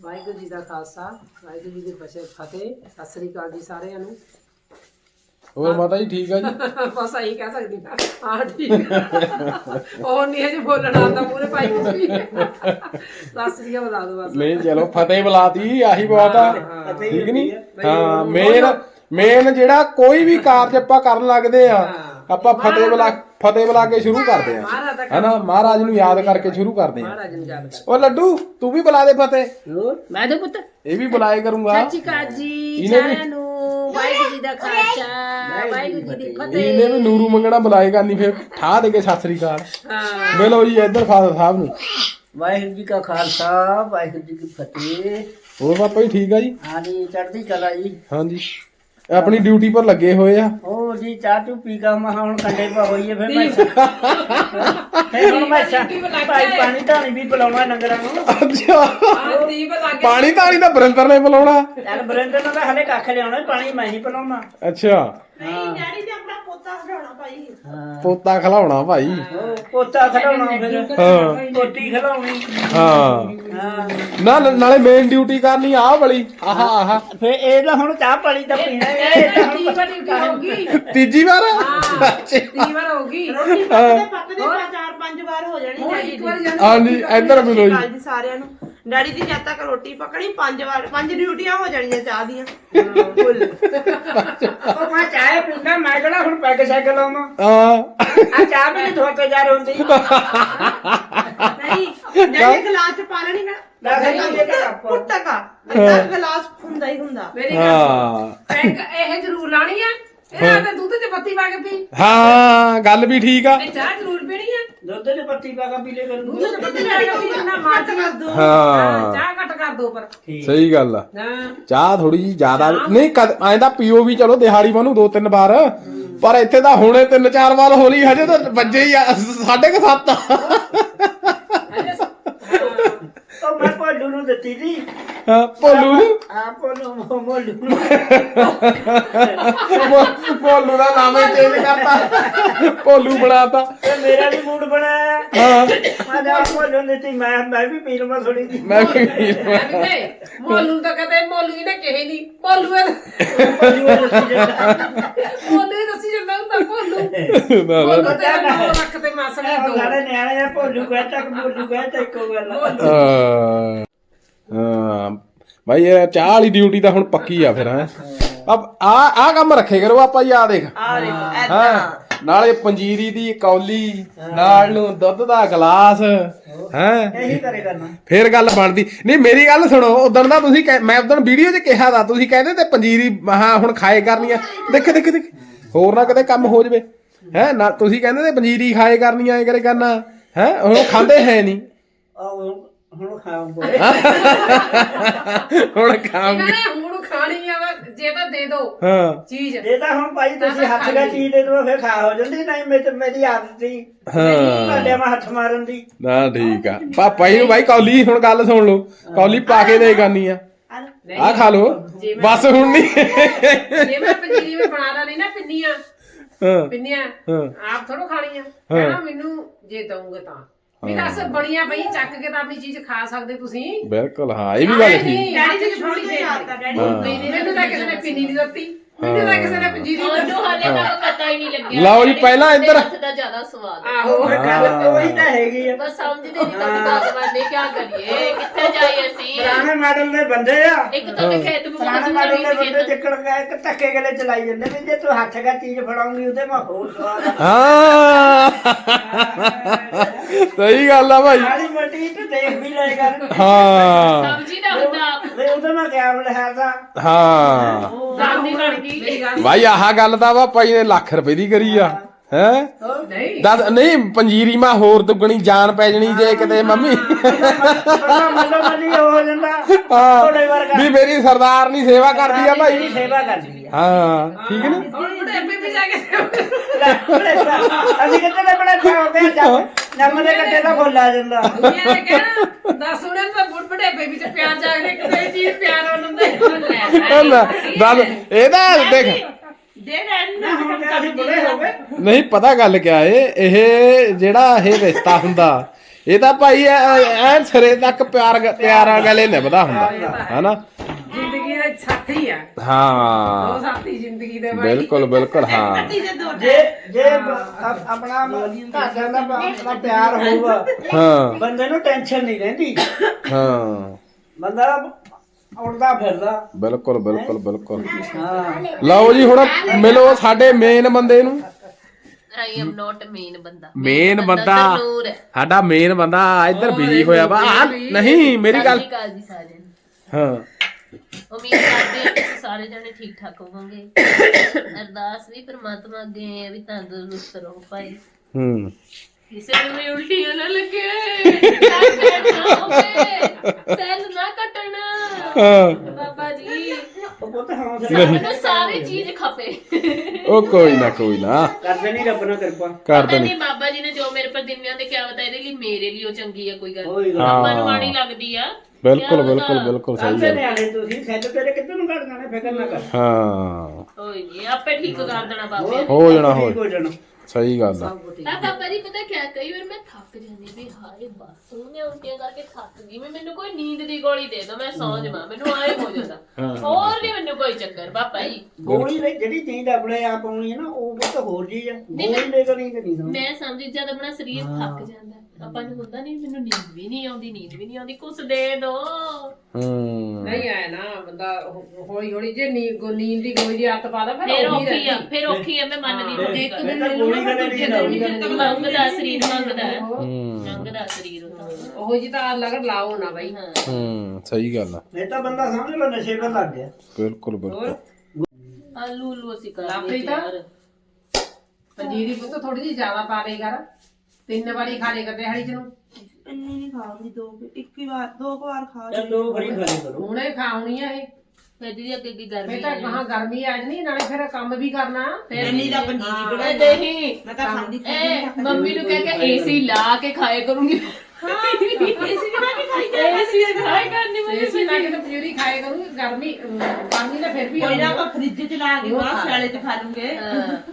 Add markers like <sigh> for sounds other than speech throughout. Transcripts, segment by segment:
ਵਾਹਿਗੁਰੂ ਜੀ ਦਾ ਖਾਲਸਾ ਵਾਹਿਗੁਰੂ ਜੀ ਦੀ ਫਸੇ- ਫਤਿਹ। ਸਤਿ ਸ੍ਰੀ ਅਕਾਲ ਜੀ ਸਾਰਿਆਂ ਨੂੰ। ਹੋਰ ਮਾਤਾ ਜੀ ਠੀਕ ਆ ਜੀ? <laughs> ਬਸ ਆਹੀ ਕਹਿ ਸਕਦੀ ਹਾਂ। ਹਾਂ ਠੀਕ ਆ। ਉਹ ਨਹੀਂ ਹਜੇ ਬੋਲਣਾ ਆਉਂਦਾ ਮੂਰੇ ਪਾਈ ਕੁਛ ਸਤਿ ਸ੍ਰੀ ਅਕਾਲ ਬੁਲਾ ਦੋ ਬਸ। ਨਹੀਂ ਚਲੋ ਫਤਿਹ ਬੁਲਾਤੀ ਆਹੀ ਬਹੁਤ ਆ। ਠੀਕ ਨਹੀਂ ਹਾਂ ਮੇਨ ਮੇਨ ਜਿਹੜਾ ਕੋਈ ਵੀ ਕਾਰਜ ਆਪਾਂ ਕਰਨ ਲੱਗਦੇ ਆ ਆਪਾਂ ਫਤਿਹ ਬੁਲਾ ਫਤਿਹ ਬੁਲਾ ਕੇ ਸ਼ੁਰੂ ਕਰਦੇ ਆ। ਹਨਾ? ਮਹਾਰਾਜ ਨੂੰ ਯਾਦ ਕਰਕੇ ਸ਼ੁਰੂ ਕਰਦੇ ਆ। ਮਹਾਰਾਜ ਨੂੰ ਯਾਦ ਕਰ ਉਹ ਲੱਡੂ ਤੂੰ ਵੀ ਬੁਲਾ ਦੇ ਫਤਿਹ। ਮੈਂ ਦੇ ਪੁੱਤ। ਇਹ ਵੀ ਬੁਲਾਏ ਕਰੂੰਗਾ। ਸੱਚੀ ਕਾਜੀ ਸਾਰਿਆਂ ਨੂੰ। ਵਾਹਿਗੁਰੂ ਜੀ ਦਾ ਖਾਲਸਾ ਵਾਹਿਗੁਰੂ ਜੀ ਦੀ ਫਤਿਹ। ਇਹਨੇ ਵੀ ਨੂਰੂ ਮੰਗਣਾ ਬੁਲਾਏ ਕਰਨੀ ਫਿਰ ਠਾ ਦੇ ਕੇ ਸਤਿ ਸ੍ਰੀ ਅਕਾਲ। ਹਾਂ। ਮਿਲੋ ਜੀ ਇੱਧਰ ਫਾਦਰ ਸਾਹਿਬ ਨੂੰ। ਵਾਹਿਗੁਰੂ ਜੀ ਕਾ ਖਾਲਸਾ ਵਾਹਿਗੁਰੂ ਜੀ ਕੀ ਫਤਿਹ। ਹੋਰ ਪਾਪਾ ਜੀ ਠੀਕ ਆ ਜੀ? ਹਾਂਜੀ ਚੜ੍ਹਦੀ ਕਲਾ ਜੀ। ਹਾਂਜੀ। ਆਪਣੀ ਡਿਊਟੀ ਪਰ ਲੱਗੇ ਹੋਏ ਆ। ਉਹ ਜੀ ਚਾਹ ਚੂ ਪੀ ਗਾ ਮਹਾ ਹੁਣ ਕੰਡੇ ਪਾ ਹੋਈਏ ਫਿਰ ਮੈਂ ਫਿਰ ਹੁਣ ਮੈਂ ਚਾਹ- ਭਾਈ ਪਾਣੀ ਧਾਣੀ ਵੀ ਪਿਲਾਉਣਾ ਡੰਗਰਾਂ ਨੂੰ। ਅੱਛਾ। ਹਾਂ ਦੀਪ ਲੱਗ ਪਾਣੀ ਤਾਂ ਨਹੀਂ ਤਾਂ ਬਰਿੰਦਰ ਨੇ ਬੁਲਾਉਣਾ ਚੱਲ ਬਰਿੰਦਰ ਨੂੰ ਤਾਂ ਹਲੇ ਕੱਖ ਲਿਆਉਣਾ ਪਾਣੀ ਮੈਂ ਹੀ ਪਿਲਾਉਣਾ। ਅੱਛਾ। ਹਾਂ। ਪੋਤਾ ਖਲਾਉਣਾ ਭਾਈ। ਪੋਤਾ ਖੜਾਉਣਾ ਫਿਰ ਹਾਂ ਪੋਤੀ ਖੜਾਉਣੀ ਹਾਂ। ਹਾਂ। ਨਾ ਨਾ- ਨਾਲੇ ਮੇਨ ਡਿਊਟੀ ਕਰਨੀ ਆਹ ਵਾਲੀ। ਆਹਾ ਆਹਾ। ਫਿਰ ਇਹ ਤਾਂ ਹੁਣ ਚਾਹ ਪਾਣੀ ਤਾਂ ਪੀਣਾ ਹੀ ਹੈ, ਇਹ ਤਾਂ ਹੁਣ ਡਿਊਟੀ ਹੋਗੀ ਤੀਜੀ ਵਾਰ? ਹਾਂ। ਤੀਹ ਵਾਰ ਹੋਗੀ ਰੋਟੀ ਪੱਕਦੇ ਪੱਕਦੇ ਪੰਜ ਚਾਰ ਪੰਜ ਵਾਰ ਹੋ ਜਾਣੀ ਹੁਣ ਡੈਡੀ ਇੱਕ ਦੀ। ਵਾਰ ਜਾਣਾ। ਹਾਂਜੀ ਇੱਧਰ ਮਿਲੋ ਜੀ ਜੀ ਸਾਰਿਆਂ ਨੂੰ। ਡੈਡੀ ਦੀ ਜਦ ਤੱਕ ਰੋਟੀ ਪਕਣੀ ਪੰਜ ਵਾਰ ਪੰਜ ਡਿਊਟੀਆਂ ਹੋ ਜਾਣੀਆਂ ਚਾਹ ਦੀਆਂ। ਫੁੱਲ ਉਹ ਮੈਂ ਚਾਹ ਪੀਂਦਾ ਮੈਂ ਕਿਹੜਾ ਹੁਣ ਪੈਗ ਸ਼ੈਗ ਲਾਉਣਾ ਹਾਂ। ਆ ਚਾਹ ਵੀ ਨਹੀਂ ਧੋਤੇ ਜਾ ਹੁੰਦੀ ਨਹੀਂ ਡੈਡੀ ਗਲਾਸ ਚ ਪਾ ਲੈਣੀ ਨਾ ਅੱਧਾ ਗਲਾਸ ਹੁੰਦਾ ਹੀ ਹੁੰਦਾ। ਮੇਰੀ ਗੱਲ ਹਾਂ। ਪੈਗ ਇਹ ਜ਼ਰੂਰ ਲਾਣੀ ਆ। ਇਹ ਤਾਂ ਦੁੱਧ 'ਚ ਪੱਤੀ ਪਾ ਕੇ ਪੀ। ਹਾਂ ਗੱਲ ਵੀ ਠੀਕ ਆ। ਇਹ ਚਾਹ ਜ਼ਰੂਰ ਪੀਣੀ ਆ। ਦੁੱਧ ਦੇ ਪੱਤੀ ਪਾ ਕੇ ਪੀਲੇ ਦੁੱਧ ਕਰੂੰਗਾ 'ਚ ਪੱਤੀ ਪਾ ਕੇ ਪੀ ਜਿੰਨਾ ਮਰਜ਼ ਕਰ ਦੋ ਹਾਂ। ਚਾਹ ਘੱਟ ਕਰ ਦੋ ਪਰ। ਸਹੀ ਗੱਲ ਆ। ਹਾਂ। ਚਾਹ ਥੋੜੀ ਜੀ ਜ਼ਿਆਦਾ ਨਹੀਂ ਕਦ ਐਂ ਤਾਂ ਪੀਓ ਵੀ ਚਲੋ ਦਿਹਾੜੀ ਵਾਨੂੰ ਦੋ ਤਿੰਨ ਵਾਰ। ਪਰ ਇੱਥੇ ਤਾਂ ਹੁਣੇ ਤਿੰਨ ਚਾਰ ਵਾਰ ਹੋਲੀ ਹਜੇ ਤਾਂ ਵੱਜੇ ਹੀ ਆ ਸਾਢੇ ਕੁ ਸੱਤ ਅਜੇ ਸ- ਹਾਂ। ਉਹ ਮੈਂ ਭੋਲੂ ਨੂੰ ਦਿੱਤੀ ਸੀ। ਹਾਂ, ਭੋਲੂ ਨੂੰ? ਆ ਭੋਲੂ ਮੋਲੂ ਨੂੰ। ਭੋ- ਭੋਲੂ ਦਾ ਨਾਮ ਹੀ ਚੇਂਜ ਕਰਤਾ। ਭੋਲੂ ਬਣਾਤਾ। ਤੇ ਮੇਰਾ ਵੀ ਮੂਡ ਬਣਾਇਆ। ਹਾਂ। ਮੈਂ ਤਾਂ ਭੋਲੂ ਨੂੰ ਦਿੱਤੀ ਮੈਂ ਮੈਂ ਵੀ ਮੈਂ ਵੀ। ਨਹੀਂ ਮੋਲੂ ਤਾਂ ਕਦੇ ਮੋਲੂ ਹੀ ਨੇ ਕਹੇ ਨਹੀਂ ਮੋਲੂ ਇਹ ਭੋਲੂ ਨੂੰ ਦਿੱਤੀ ਜਾਂਦਾ। ਮੋਲੂ ਹੀ ਦੱਸੀ ਜਾਂਦਾ ਹੁੰਦਾ ਮੋਲੂ ਨਾ, ਨਾ, ਮੋਲੂ ਤੇ ਨੌ ਲੱਖ ਤੇ ਮਾਸੜੇ ਉਹ ਦੋ। ਸਾਡੇ ਨਿਆਣੇ ਆ ਭੋਲੂ ਕਹਤਾ ਕਿ ਭੋਲੂ ਕਹਤਾ ਇੱਕੋ ਗੱਲ ਆ। ਹਾਂ। ਹਾਂ ਭਾਈ ਇਹ ਚਾਹ ਵਾਲੀ ਡਿਊਟੀ ਤਾਂ ਹੁਣ ਪੱਕੀ ਆ ਫਿਰ ਹੈ। ਆ ਆ ਕੰਮ ਰੱਖੇ ਕਰੋ ਆਪਾਂ ਜੀ ਆ ਦੇਖ। ਆ ਦੇਖੋ ਹਾਂ। ਐਦਾਂ ਨਾਲੇ ਪੰਜੀਰੀ ਦੀ ਕੌਲੀ ਨਾਲ ਨੂੰ ਦੁੱਧ ਦਾ ਗਲਾਸ ਹੈ। ਇਹੀ ਕਰੇ ਕਰਨਾ। ਫੇਰ ਗੱਲ ਬਣਦੀ। ਨਹੀਂ ਮੇਰੀ ਗੱਲ ਸੁਣੋ ਉਦੋਂ ਦਾ ਤੁਸੀਂ ਕਹਿ- ਮੈਂ ਉਦੋਂ ਵੀਡੀਓ 'ਚ ਕਿਹਾ ਦਾ ਤੁਸੀਂ ਕਹਿੰਦੇ ਤੇ ਪੰਜੀਰੀ ਹਾਂ ਹੁਣ ਖਾਏ ਕਰਨੀ ਆ ਦੇਖ ਦੇਖ ਦੇਖ। ਹੋਰ ਨਾ ਕਿਤੇ ਕੰਮ ਹੋ ਜਵੇ। ਹੈ ਨਾ ਤੁਸੀਂ ਕਹਿੰਦੇ ਤੇ ਪੰਜੀਰੀ ਖਾਏ ਕਰਨੀ ਆ ਐ ਕਰੇ ਕਰਨਾ। ਹੈ ਹੁਣ ਉਹ ਖਾਂਦੇ ਹੈ ਨਹੀਂ। ਆਹ ਹੁਣ ਹੁਣ ਇਹਨਾਂ ਖਾਂਗੇ ਨੇ ਹੁਣ ਖਾਣੀ ਆ ਵਾ, ਜੇ ਤਾਂ ਦੇ ਦੋ ਹਾਂ। ਚੀਜ਼। ਜੇ ਤਾਂ ਹੁਣ ਭਾਈ ਤੁਸੀਂ ਹੱਥ ਦਾ ਚੀਜ਼ ਦੇ ਦੋ ਫਿਰ ਖਾ ਹੋ ਜਾਂਦੀ ਨਹੀਂ ਮੈਂ ਤੇ ਮੇਰੀ ਆਦਤ ਸੀ। ਹਾਂ। ਤੁਹਾਡੇ ਮੈਂ ਹੱਥ ਮਾਰਨ ਦੀ। ਨਾ ਠੀਕ ਆ। ਪਾਪਾ ਜੀ ਨੂੰ ਭਾਈ ਕੌਲੀ ਹੁਣ ਗੱਲ ਸੁਣ ਲਓ। ਕੌਲੀ ਪਾ ਕੇ ਦੇ ਕਰਨੀ ਆ। ਆ ਖਾ ਲਓ। ਬਸ ਹੁਣ ਨਹੀਂ ਜੇ ਮੈਂ ਪੰਜੀਰੀ ਵਿੱਚ ਬਣਾ ਲਾ ਨਹੀਂ ਨਾ ਪਿੰਨੀਆਂ। ਹਾਂ। ਪਿੰਨੀਆਂ ਹਾਂ। ਆਪ ਥੋੜੋ ਖਾਣੀਆਂ। ਕਹਿਣਾ ਮੈਨੂੰ ਜੇ ਦਊਂਗੇ ਤਾਂ। ਵੀ ਦੱਸ ਬਣੀਆਂ ਪਈ ਚੱਕ ਕੇ ਤਾਂ ਆਪਣੀ ਚੀਜ਼ ਖਾ ਸਕਦੇ ਤੁਸੀਂ। ਬਿਲਕੁਲ ਹਾਂ ਇਹ ਵੀ ਗੱਲ ਠੀਕ। ਡੈਡੀ ਦੀ ਥੋੜੀ ਥੋੜੀ ਦੇ ਆ ਡੈਡੀ ਹਾਂ। ਨਹੀਂ ਨਹੀਂ ਮੈਨੂੰ ਤਾਂ ਕਿਸੇ ਨੇ ਪਿੰਨੀ ਨਹੀਂ ਦਿੱਤੀ। ਮੈਨੂੰ ਤਾਂ ਕਿਸੇ ਨੇ ਪੰਜੀਰੀ ਦਿੱਤੀ। ਉਹਨੂੰ ਹਲੇ ਤੱਕ ਪਤਾ ਹੀ ਨਹੀਂ ਲੱਗਿਆ। ਲਓ ਜੀ, ਪਹਿਲਾਂ ਇੱਧਰ- ਹੱਥ ਦਾ ਜ਼ਿਆਦਾ ਸਵਾਦ। ਆਹੋ। ਗੱਲ ਉਹੀ ਤਾਂ ਹੈਗੀ ਆ ਬਸ ਸਮਝਦੇ ਨਹੀਂ ਤਾਂ ਭਗਵਾਨ ਨੇ ਕੀ ਕਰੀਏ ਕਿੱਥੇ ਜਾਈਏ ਪੁਰਾਣੇ ਮਾਡਲ ਦੇ ਬੰਦੇ ਆ। ਇੱਕ ਤਾਂ ਮੈਂ ਖੇਤ ਪੁਰਾਣੇ ਮੁਕਤ ਮਾਡਲ ਦੇ ਵੀ ਬੰਦੇ ਚੱਕੜ ਗਏ ਕਿ ਧੱਕੇ ਗਲੇ ਚਲਾਈ ਜਾਂਦੇ ਨੇ ਜੇ ਤੂੰ ਹੱਥ ਦਾ ਚੀਜ਼ ਫੜਾਉਂਗੀ ਉਹਦੇ ਮਾ ਹੋਰ ਸਵਾਦ ਆ। ਹਾਂ। ਸਹੀ ਗੱਲ ਆ ਭਾਈ। ਮਾੜੀ ਮੋਟੀ ਤੇ ਦੇਖ ਵੀ ਲੈ ਕਰ। ਹਾਂ। ਸਮਝੀ ਨਾ ਹੁੰਦਾ। ਵੇ ਉਹਦੇ ਮਾ ਕਿਆ ਬਲਿਆ ਦਾ ਹਾਂ ਦਾਦੀ ਬਣ ਗਈ। ਮੇਰੀ ਗੱਲ ਭਾਈ ਆਹ ਗੱਲ ਤਾਂ ਵਾ ਭਾਈ ਨੇ ਲੱਖ ਰੁਪਏ ਦੀ ਕਰੀ ਆ। ਹੈ? ਨਹੀਂ। ਦੱਸ ਨਹੀਂ ਪੰਜੀਰੀ ਮਾ ਹੋਰ ਦੁੱਗਣੀ ਜਾਨ ਪੈ ਜਣੀ ਜੇ ਕਿਤੇ ਮੰਮੀ। ਪਤਾ ਮੱਲੋ ਮੱਲੀ ਹੋ ਜਾਂਦਾ। ਹਾਂ। ਥੋੜੇ ਵਰਗਾ ਵੀ ਮੇਰੀ ਸਰਦਾਰ ਨਹੀਂ ਸੇਵਾ ਕਰਦੀ ਆ ਭਾਈ। ਮੇਰੀ ਸੇਵਾ ਕਰਦੀ ਆ। ਹਾਂ ਠੀਕ ਹੈ ਨਾ? ਹੁਣ ਬੁਢੇ ਵੀ ਜਾ ਕੇ। ਅਸੀਂ ਕਿਤੇ ਨਾ ਬੜਾ ਖਾਉਂਦੇ ਆ? ਜੰਮ ਜੰਮ ਦੇ ਕੱਟੇ ਦਾ ਫੁੱਲ ਆ ਜਾਂਦਾ। ਨੇ ਕਹਿਣਾ ਦੱਸ ਉਹਨਾਂ ਤਾਂ ਬੁੱਢ ਬੁਢੇ ਵੀ ਚ ਪਿਆਰ ਜਾਗਦੇ ਕਿਤੇ ਚੀਜ਼ ਪਿਆਰ ਉਹਨਾਂ ਲੈ, ਦੱਸ ਇਹਦਾ ਦੇਖ। ਦੇ ਡੈਡੀ ਨਾ ਹੁਣ ਤੇ ਅਸੀਂ ਬੁੜੇ ਹੋ ਗਏ? ਨਹੀਂ ਪਤਾ ਗੱਲ ਕਿਆ ਏ ਇਹ ਜਿਹੜਾ ਇਹ ਰਿਸ਼ਤਾ ਹੁੰਦਾ ਇਹ ਤਾਂ ਭਾਈ ਐ ਸਿਰੇ ਤੱਕ ਪਿਆਰ ਗ- ਪਿਆਰਾਂ ਗਲੇ ਨਿਭਦਾ ਹੁੰਦਾ ਹਨਾ? ਜ਼ਿੰਦਗੀ ਦਾ ਸਾਥੀ ਆ। ਉਹ ਹਾਂ ਸਾਥੀ ਜ਼ਿੰਦਗੀ ਦੇ ਬਾਈ। ਬਿਲਕੁਲ ਬਿਲਕੁਲ ਹਾਂ। ਕੱਟੀ ਦੇ ਦੋ ਜੇ ਜੇ ਆਪ- ਆਪਣਾ ਘਰਦਿਆਂ ਦਾ ਆਪਣਾ ਪਿਆਰ ਹੋਊਗਾ ਹਾਂ। ਬੰਦੇ ਨੂੰ ਟੈਨਸ਼ਨ ਨਹੀਂ ਰਹਿੰਦੀ। ਹਾਂ। ਬੰਦਾ ਉੜਦਾ ਫਿਰਦਾ। ਬਿਲਕੁਲ ਬਿਲਕੁਲ ਬਿਲਕੁਲ। ਹਾਂ। ਲਓ ਜੀ ਹੁਣ ਮਿਲੋ ਸਾਡੇ ਮੇਨ ਬੰਦੇ ਨੂੰ। ਆਈ ਐਮ ਨਾਟ ਮੇਨ ਬੰਦਾ। ਮੇਨ ਬੰਦਾ। ਨੂਰ ਹੈ। ਸਾਡਾ ਮੇਨ ਬੰਦਾ ਇੱਧਰ ਬਿਜ਼ੀ ਹੋਇਆ ਵਾ। ਆਹ, ਨਹੀਂ ਮੇਰੀ ਗੱਲ ਸਤਿ ਸ਼੍ਰੀ ਅਕਾਲ ਜੀ ਸਾਰਿਆਂ ਨੂੰ। ਹਾਂ। ਉਮੀਦ ਕਰਦੇ ਹਾਂ ਕਿ ਤੁਸੀਂ ਸਾਰੇ ਜਣੇ ਠੀਕ ਠਾਕ ਹੋਵੋਗੇ। ਅਰਦਾਸ ਵੀ ਪ੍ਰਮਾਤਮਾ ਅੱਗੇ ਹੈ ਵੀ ਤੰਦਰੁਸਤ ਰਹੋ ਭਾਈ। ਹੂੰ। ਕਿਸੇ ਨੂੰ ਵੀ ਉਲਟੀਆਂ ਨਾ ਲੱਗੇ। ਕੱਟਣਾ ਹਾਂ। ਬਾਬਾ ਜੀ। ਉਹ ਪੁੱਤ ਹੌਸਲਾ ਮੈਨੂੰ ਸਾਰੀ ਚੀਜ਼ ਖਪੇ। ਉਹ ਕੋਈ ਨਾ ਕੋਈ ਨਾ। ਕਰਦੇ ਨਹੀਂ ਰੱਬ ਨਾਲ ਕਿਰਪਾ। ਕਰ ਪਤਾ ਦੇਣੀ ਨਹੀਂ ਬਾਬਾ ਜੀ ਨੇ ਜੋ ਮੇਰੇ ਪਰ ਦਿਨਿਆਂ ਦੇ ਕਿਹਾ ਬਤਾ ਇਹਦੇ ਲਈ ਮੇਰੇ ਲਈ ਉਹ ਚੰਗੀ ਆ ਕੋਈ ਗੱਲ ਨਹੀਂ। ਗੱਲ ਆਪਾਂ ਨੂੰ ਮਾੜੀ ਲੱਗਦੀ ਆ। ਬਿਲਕੁਲ? ਬਿਲਕੁਲ ਬਿਲਕੁਲ ਸਹੀ ਗੱਲ। ਨਿਆਣੇ ਤੁਸੀਂ ਸੈੱਟ ਤੇਰੇ ਕਿੱਧਰ ਨੂੰ ਕੱਢ ਜਾਣੇ ਫਿਕਰ ਨਾ ਕਰ। ਹਾਂ। ਕੋਈ ਨਹੀਂ ਆਪੇ ਠੀਕ ਕਰ ਦੇਣਾ ਬਾਬੇ। ਹੋ ਜਾਣਾ ਹੋ ਹੋ ਜਾਣਾ। ਸਹੀ ਗੱਲ ਆ। ਆ ਬਾਬਾ ਜੀ ਪਤਾ ਕਿਆ ਕਈ ਵਾਰ ਮੈਂ ਥੱਕ ਜਾਂਦੀ ਵੀ ਹਾਏ ਬਸ ਉਹਨੇ ਉਲਟੀਆਂ ਕਰਕੇ ਥੱਕ ਗਈ। ਮੈਂ ਮੈਨੂੰ ਕੋਈ ਨੀਂਦ ਦੀ ਗੋਲੀ ਦੇ ਦਿਓ ਮੈਂ ਸੌਂ ਜਾਵਾਂ ਮੈਨੂੰ ਆਏ ਹੋ ਜਾਂਦਾ। ਹੋਰ ਨਹੀਂ ਮੈਨੂੰ ਕੋਈ ਚੱਕਰ ਬਾਬਾ ਜੀ। ਗੋਲੀ ਲਈ ਜਿਹੜੀ ਚੀਜ਼ ਆਪਣੇ ਆਪ ਆਉਣੀ ਹੈ ਨਾ ਉਹ ਬਹੁਤ ਹੋਰ ਚੀਜ਼ ਹੈ ਗੋਲੀ ਲੈ ਕੇ ਨਹੀਂ ਕਰੀ ਸਮਝ ਮੈਂ ਸਮਝੀ ਜਦ ਆਪਣਾ ਸਰੀਰ ਥੱਕ ਜਾਂਦਾ। ਆਪਾਂ ਨੂੰ ਹੁੰਦਾ ਨਹੀਂ ਮੈਨੂੰ ਨੀਂਦ ਵੀ ਨਹੀਂ ਆਉਂਦੀ ਨੀਂਦ ਵੀ ਨਹੀਂ ਆਉਂਦੀ ਕੁਛ ਦੇ ਦੋ। ਹੂੰ। ਨਹੀਂ ਆਇਆ ਨਾ ਬੰਦਾ ਹੌਲੀ ਹੌਲੀ ਜੇ ਨੀਂਦ ਗੋ- ਨੀਂਦ ਦੀ ਗੋਲੀ ਦੀ ਆਦਤ ਪਾ ਦਾ ਫਿਰ ਫਿਰ ਉਹੀ ਔਖੀ ਆ ਰਹਿੰਦੀ। ਫਿਰ ਔਖੀ ਆ ਮੈਂ ਮੰਨਦੀ ਹਾਂ। ਇੱਕ ਦਿਨ ਤਾਂ ਗੋਲੀ ਕਦੇ ਨਹੀਂ ਆਉਂਦੀ ਮੰਗਦਾ ਸਰੀਰ ਮੰਗਦਾ ਹੈ। ਹੂੰ। ਮੰਗਦਾ ਸਰੀਰ ਉਹ ਤਾਂ। ਉਹ ਜੀ ਤਾਂ ਲਗਰ ਲਾਓ ਨਾ ਬਾਈ। ਹਾਂ। ਹੂੰ ਸਹੀ ਗੱਲ ਆ। ਨਹੀਂ ਤਾਂ ਬੰਦਾ ਸਮਝ ਲਓ ਨਸ਼ੇ ਕਰ ਲੱਗ ਗਿਆ। ਬਿਲਕੁਲ ਬਿਲਕੁਲ। ਆਲੂ ਲੂ ਅਸੀਂ ਕਰ ਲਾਪਰੀ ਤਾਂ? ਪੰਜੀਰੀ ਪੁੱਤ ਥੋੜੀ ਜਿਹੀ ਜ਼ਿਆਦਾ ਪਾ ਦੇ ਕਰ। ਤਿੰਨ ਵਾਰੀ ਖਾ ਲੇ ਕਰ ਦਿਹਾੜੀ ਚ ਨੂੰ? ਇੰਨੀ ਨਹੀਂ ਖਾਉਂਗੀ ਦੋ ਇੱਕ ਹੀ ਵਾਰ ਦੋ ਕੁ ਵਾਰ ਖਾ ਚੱਲ ਦੋ ਫਰੀ ਖਾਲੀ ਕਰੋ। ਹੁਣੇ ਖਾਉਣੀ ਆ ਇਹ। ਫਿਰ ਦੀਦੀ ਅੱਗੇ ਅੱਗੇ ਗਰਮੀ ਫੇਰ ਤਾਂ ਕਹਾਂ ਗਰਮੀ ਆ ਜਣੀ ਨਾਲੇ ਫਿਰ ਕੰਮ ਵੀ ਕਰਨਾ। ਇੰਨੀ ਦਾ ਪੰਜੀਰੀ ਮੈਂ ਕਿਹੜਾ ਨਹੀਂ ਮੈਂ ਤਾਂ ਖਾਂਦੀ ਇਹ ਮੰਮੀ ਨੂੰ ਕਹਿ ਕੇ ਏਸੀ ਲਾ ਕੇ ਖਾਏ ਕਰੂੰਗੀ। ਏਸੀ ਬਣਾ ਕੇ ਖਾਈ ਏਸੀ ਖਾਏ ਕਰਨੀ ਮੈਨੂੰ ਇਸੇ ਨਾਲ ਕਿ ਪੰਜੀਰੀ ਖਾਏ ਕਰੂੰਗੀ ਗਰਮੀ ਅਮ, ਗਰਮੀ ਤਾਂ ਫਿਰ ਵੀ ਕੋਈ ਨਾ ਆਉਂਦੀ। ਆ। ਆਪਾਂ ਫ੍ਰਿਜ ਚ ਲਾ ਕੇ ਬਾਹਰ ਸਿਆਲੇ ਚ ਖਾ ਲੂੰਗੇ।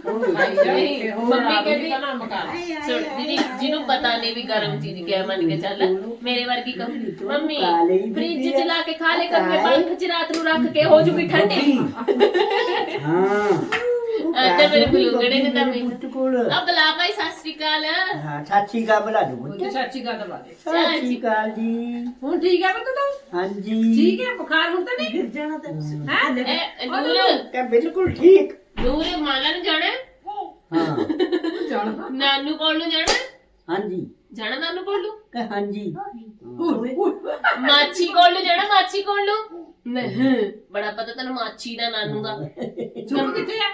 ਹੁਣ ਖਾਈ ਜਾ, ਨਹੀਂ, ਫਿਰ ਹੋਰ ਮੰਮੀ ਆਪ ਵੀ ਕਹਿੰਦੀ- ਤਾਂ ਨਾ ਮਕਾ ਸੁਣ ਦੀਦੀ ਜਿਹਨੂੰ ਪਤਾ ਨਹੀਂ ਵੀ ਗਰਮ ਚੀਜ਼ ਕਿਆ ਮੰਨ ਕੇ ਚੱਲ ਮੇਰੇ ਵਰਗੀ ਕਹੂ ਮੰਮੀ ਫ੍ਰਿਜ ਚ ਲਾ ਕੇ ਖਾ ਲੈ ਕਰਕੇ ਪੰਖ ਚ ਰਾਤ ਨੂੰ ਰੱਖ ਕੇ ਹੋ ਜੂਗੀ ਠੰਡੀ। ਹਾਂ। ਤੇ ਮੇਰੇ ਬਲੂਗੜੇ ਨੇ ਤਾਂ ਮੈਨੂੰ ਕੋਲ। ਆ ਬਲਾ ਭਾਈ ਸਤਿ ਸ੍ਰੀ ਅਕਾਲ। ਹਾਂ ਚਾਚੀ ਕਾ ਬੁਲਾ ਦੂੰ ਤੇ ਸੱਚੀ ਗੱਲ ਦਵਾ ਦੇ। ਸਤਿ ਸ਼੍ਰੀ ਅਕਾਲ ਜੀ। ਹੁਣ ਠੀਕ ਹੈ ਪੁੱਤ ਤੂੰ? ਹਾਂਜੀ। ਠੀਕ ਹੈ ਬੁਖਾਰ ਹੁਣ ਤਾਂ ਨਹੀਂ? ਗਿਰ ਜਾਣਾ ਤੇ ਹੈ। ਇਹ ਨੂਰ? ਕਾ ਬਿਲਕੁਲ ਠੀਕ। ਨੂਰ ਮਾਲਾ ਨੂੰ ਜਾਣਾ? ਹਾਂ। ਜਾਣਾ ਨਾਨੂ ਕੋਲ ਨੂੰ ਜਾਣਾ? ਹਾਂਜੀ। ਜਾਣਾ ਨਾਨੂ ਕੋਲ ਨੂੰ? ਕਾ ਹਾਂਜੀ। ਮਾਛੀ ਕੋਲ ਨੂੰ ਜਾਣਾ ਮਾਛੀ ਕੋਲ ਨੂੰ? ਨਹੀਂ ਬੜਾ ਪਤਾ ਤੈਨੂੰ ਮਾਛੀ ਦਾ ਨਾਨੂ ਦਾ। ਚੁੱਪ ਕਿੱਥੇ ਹੈ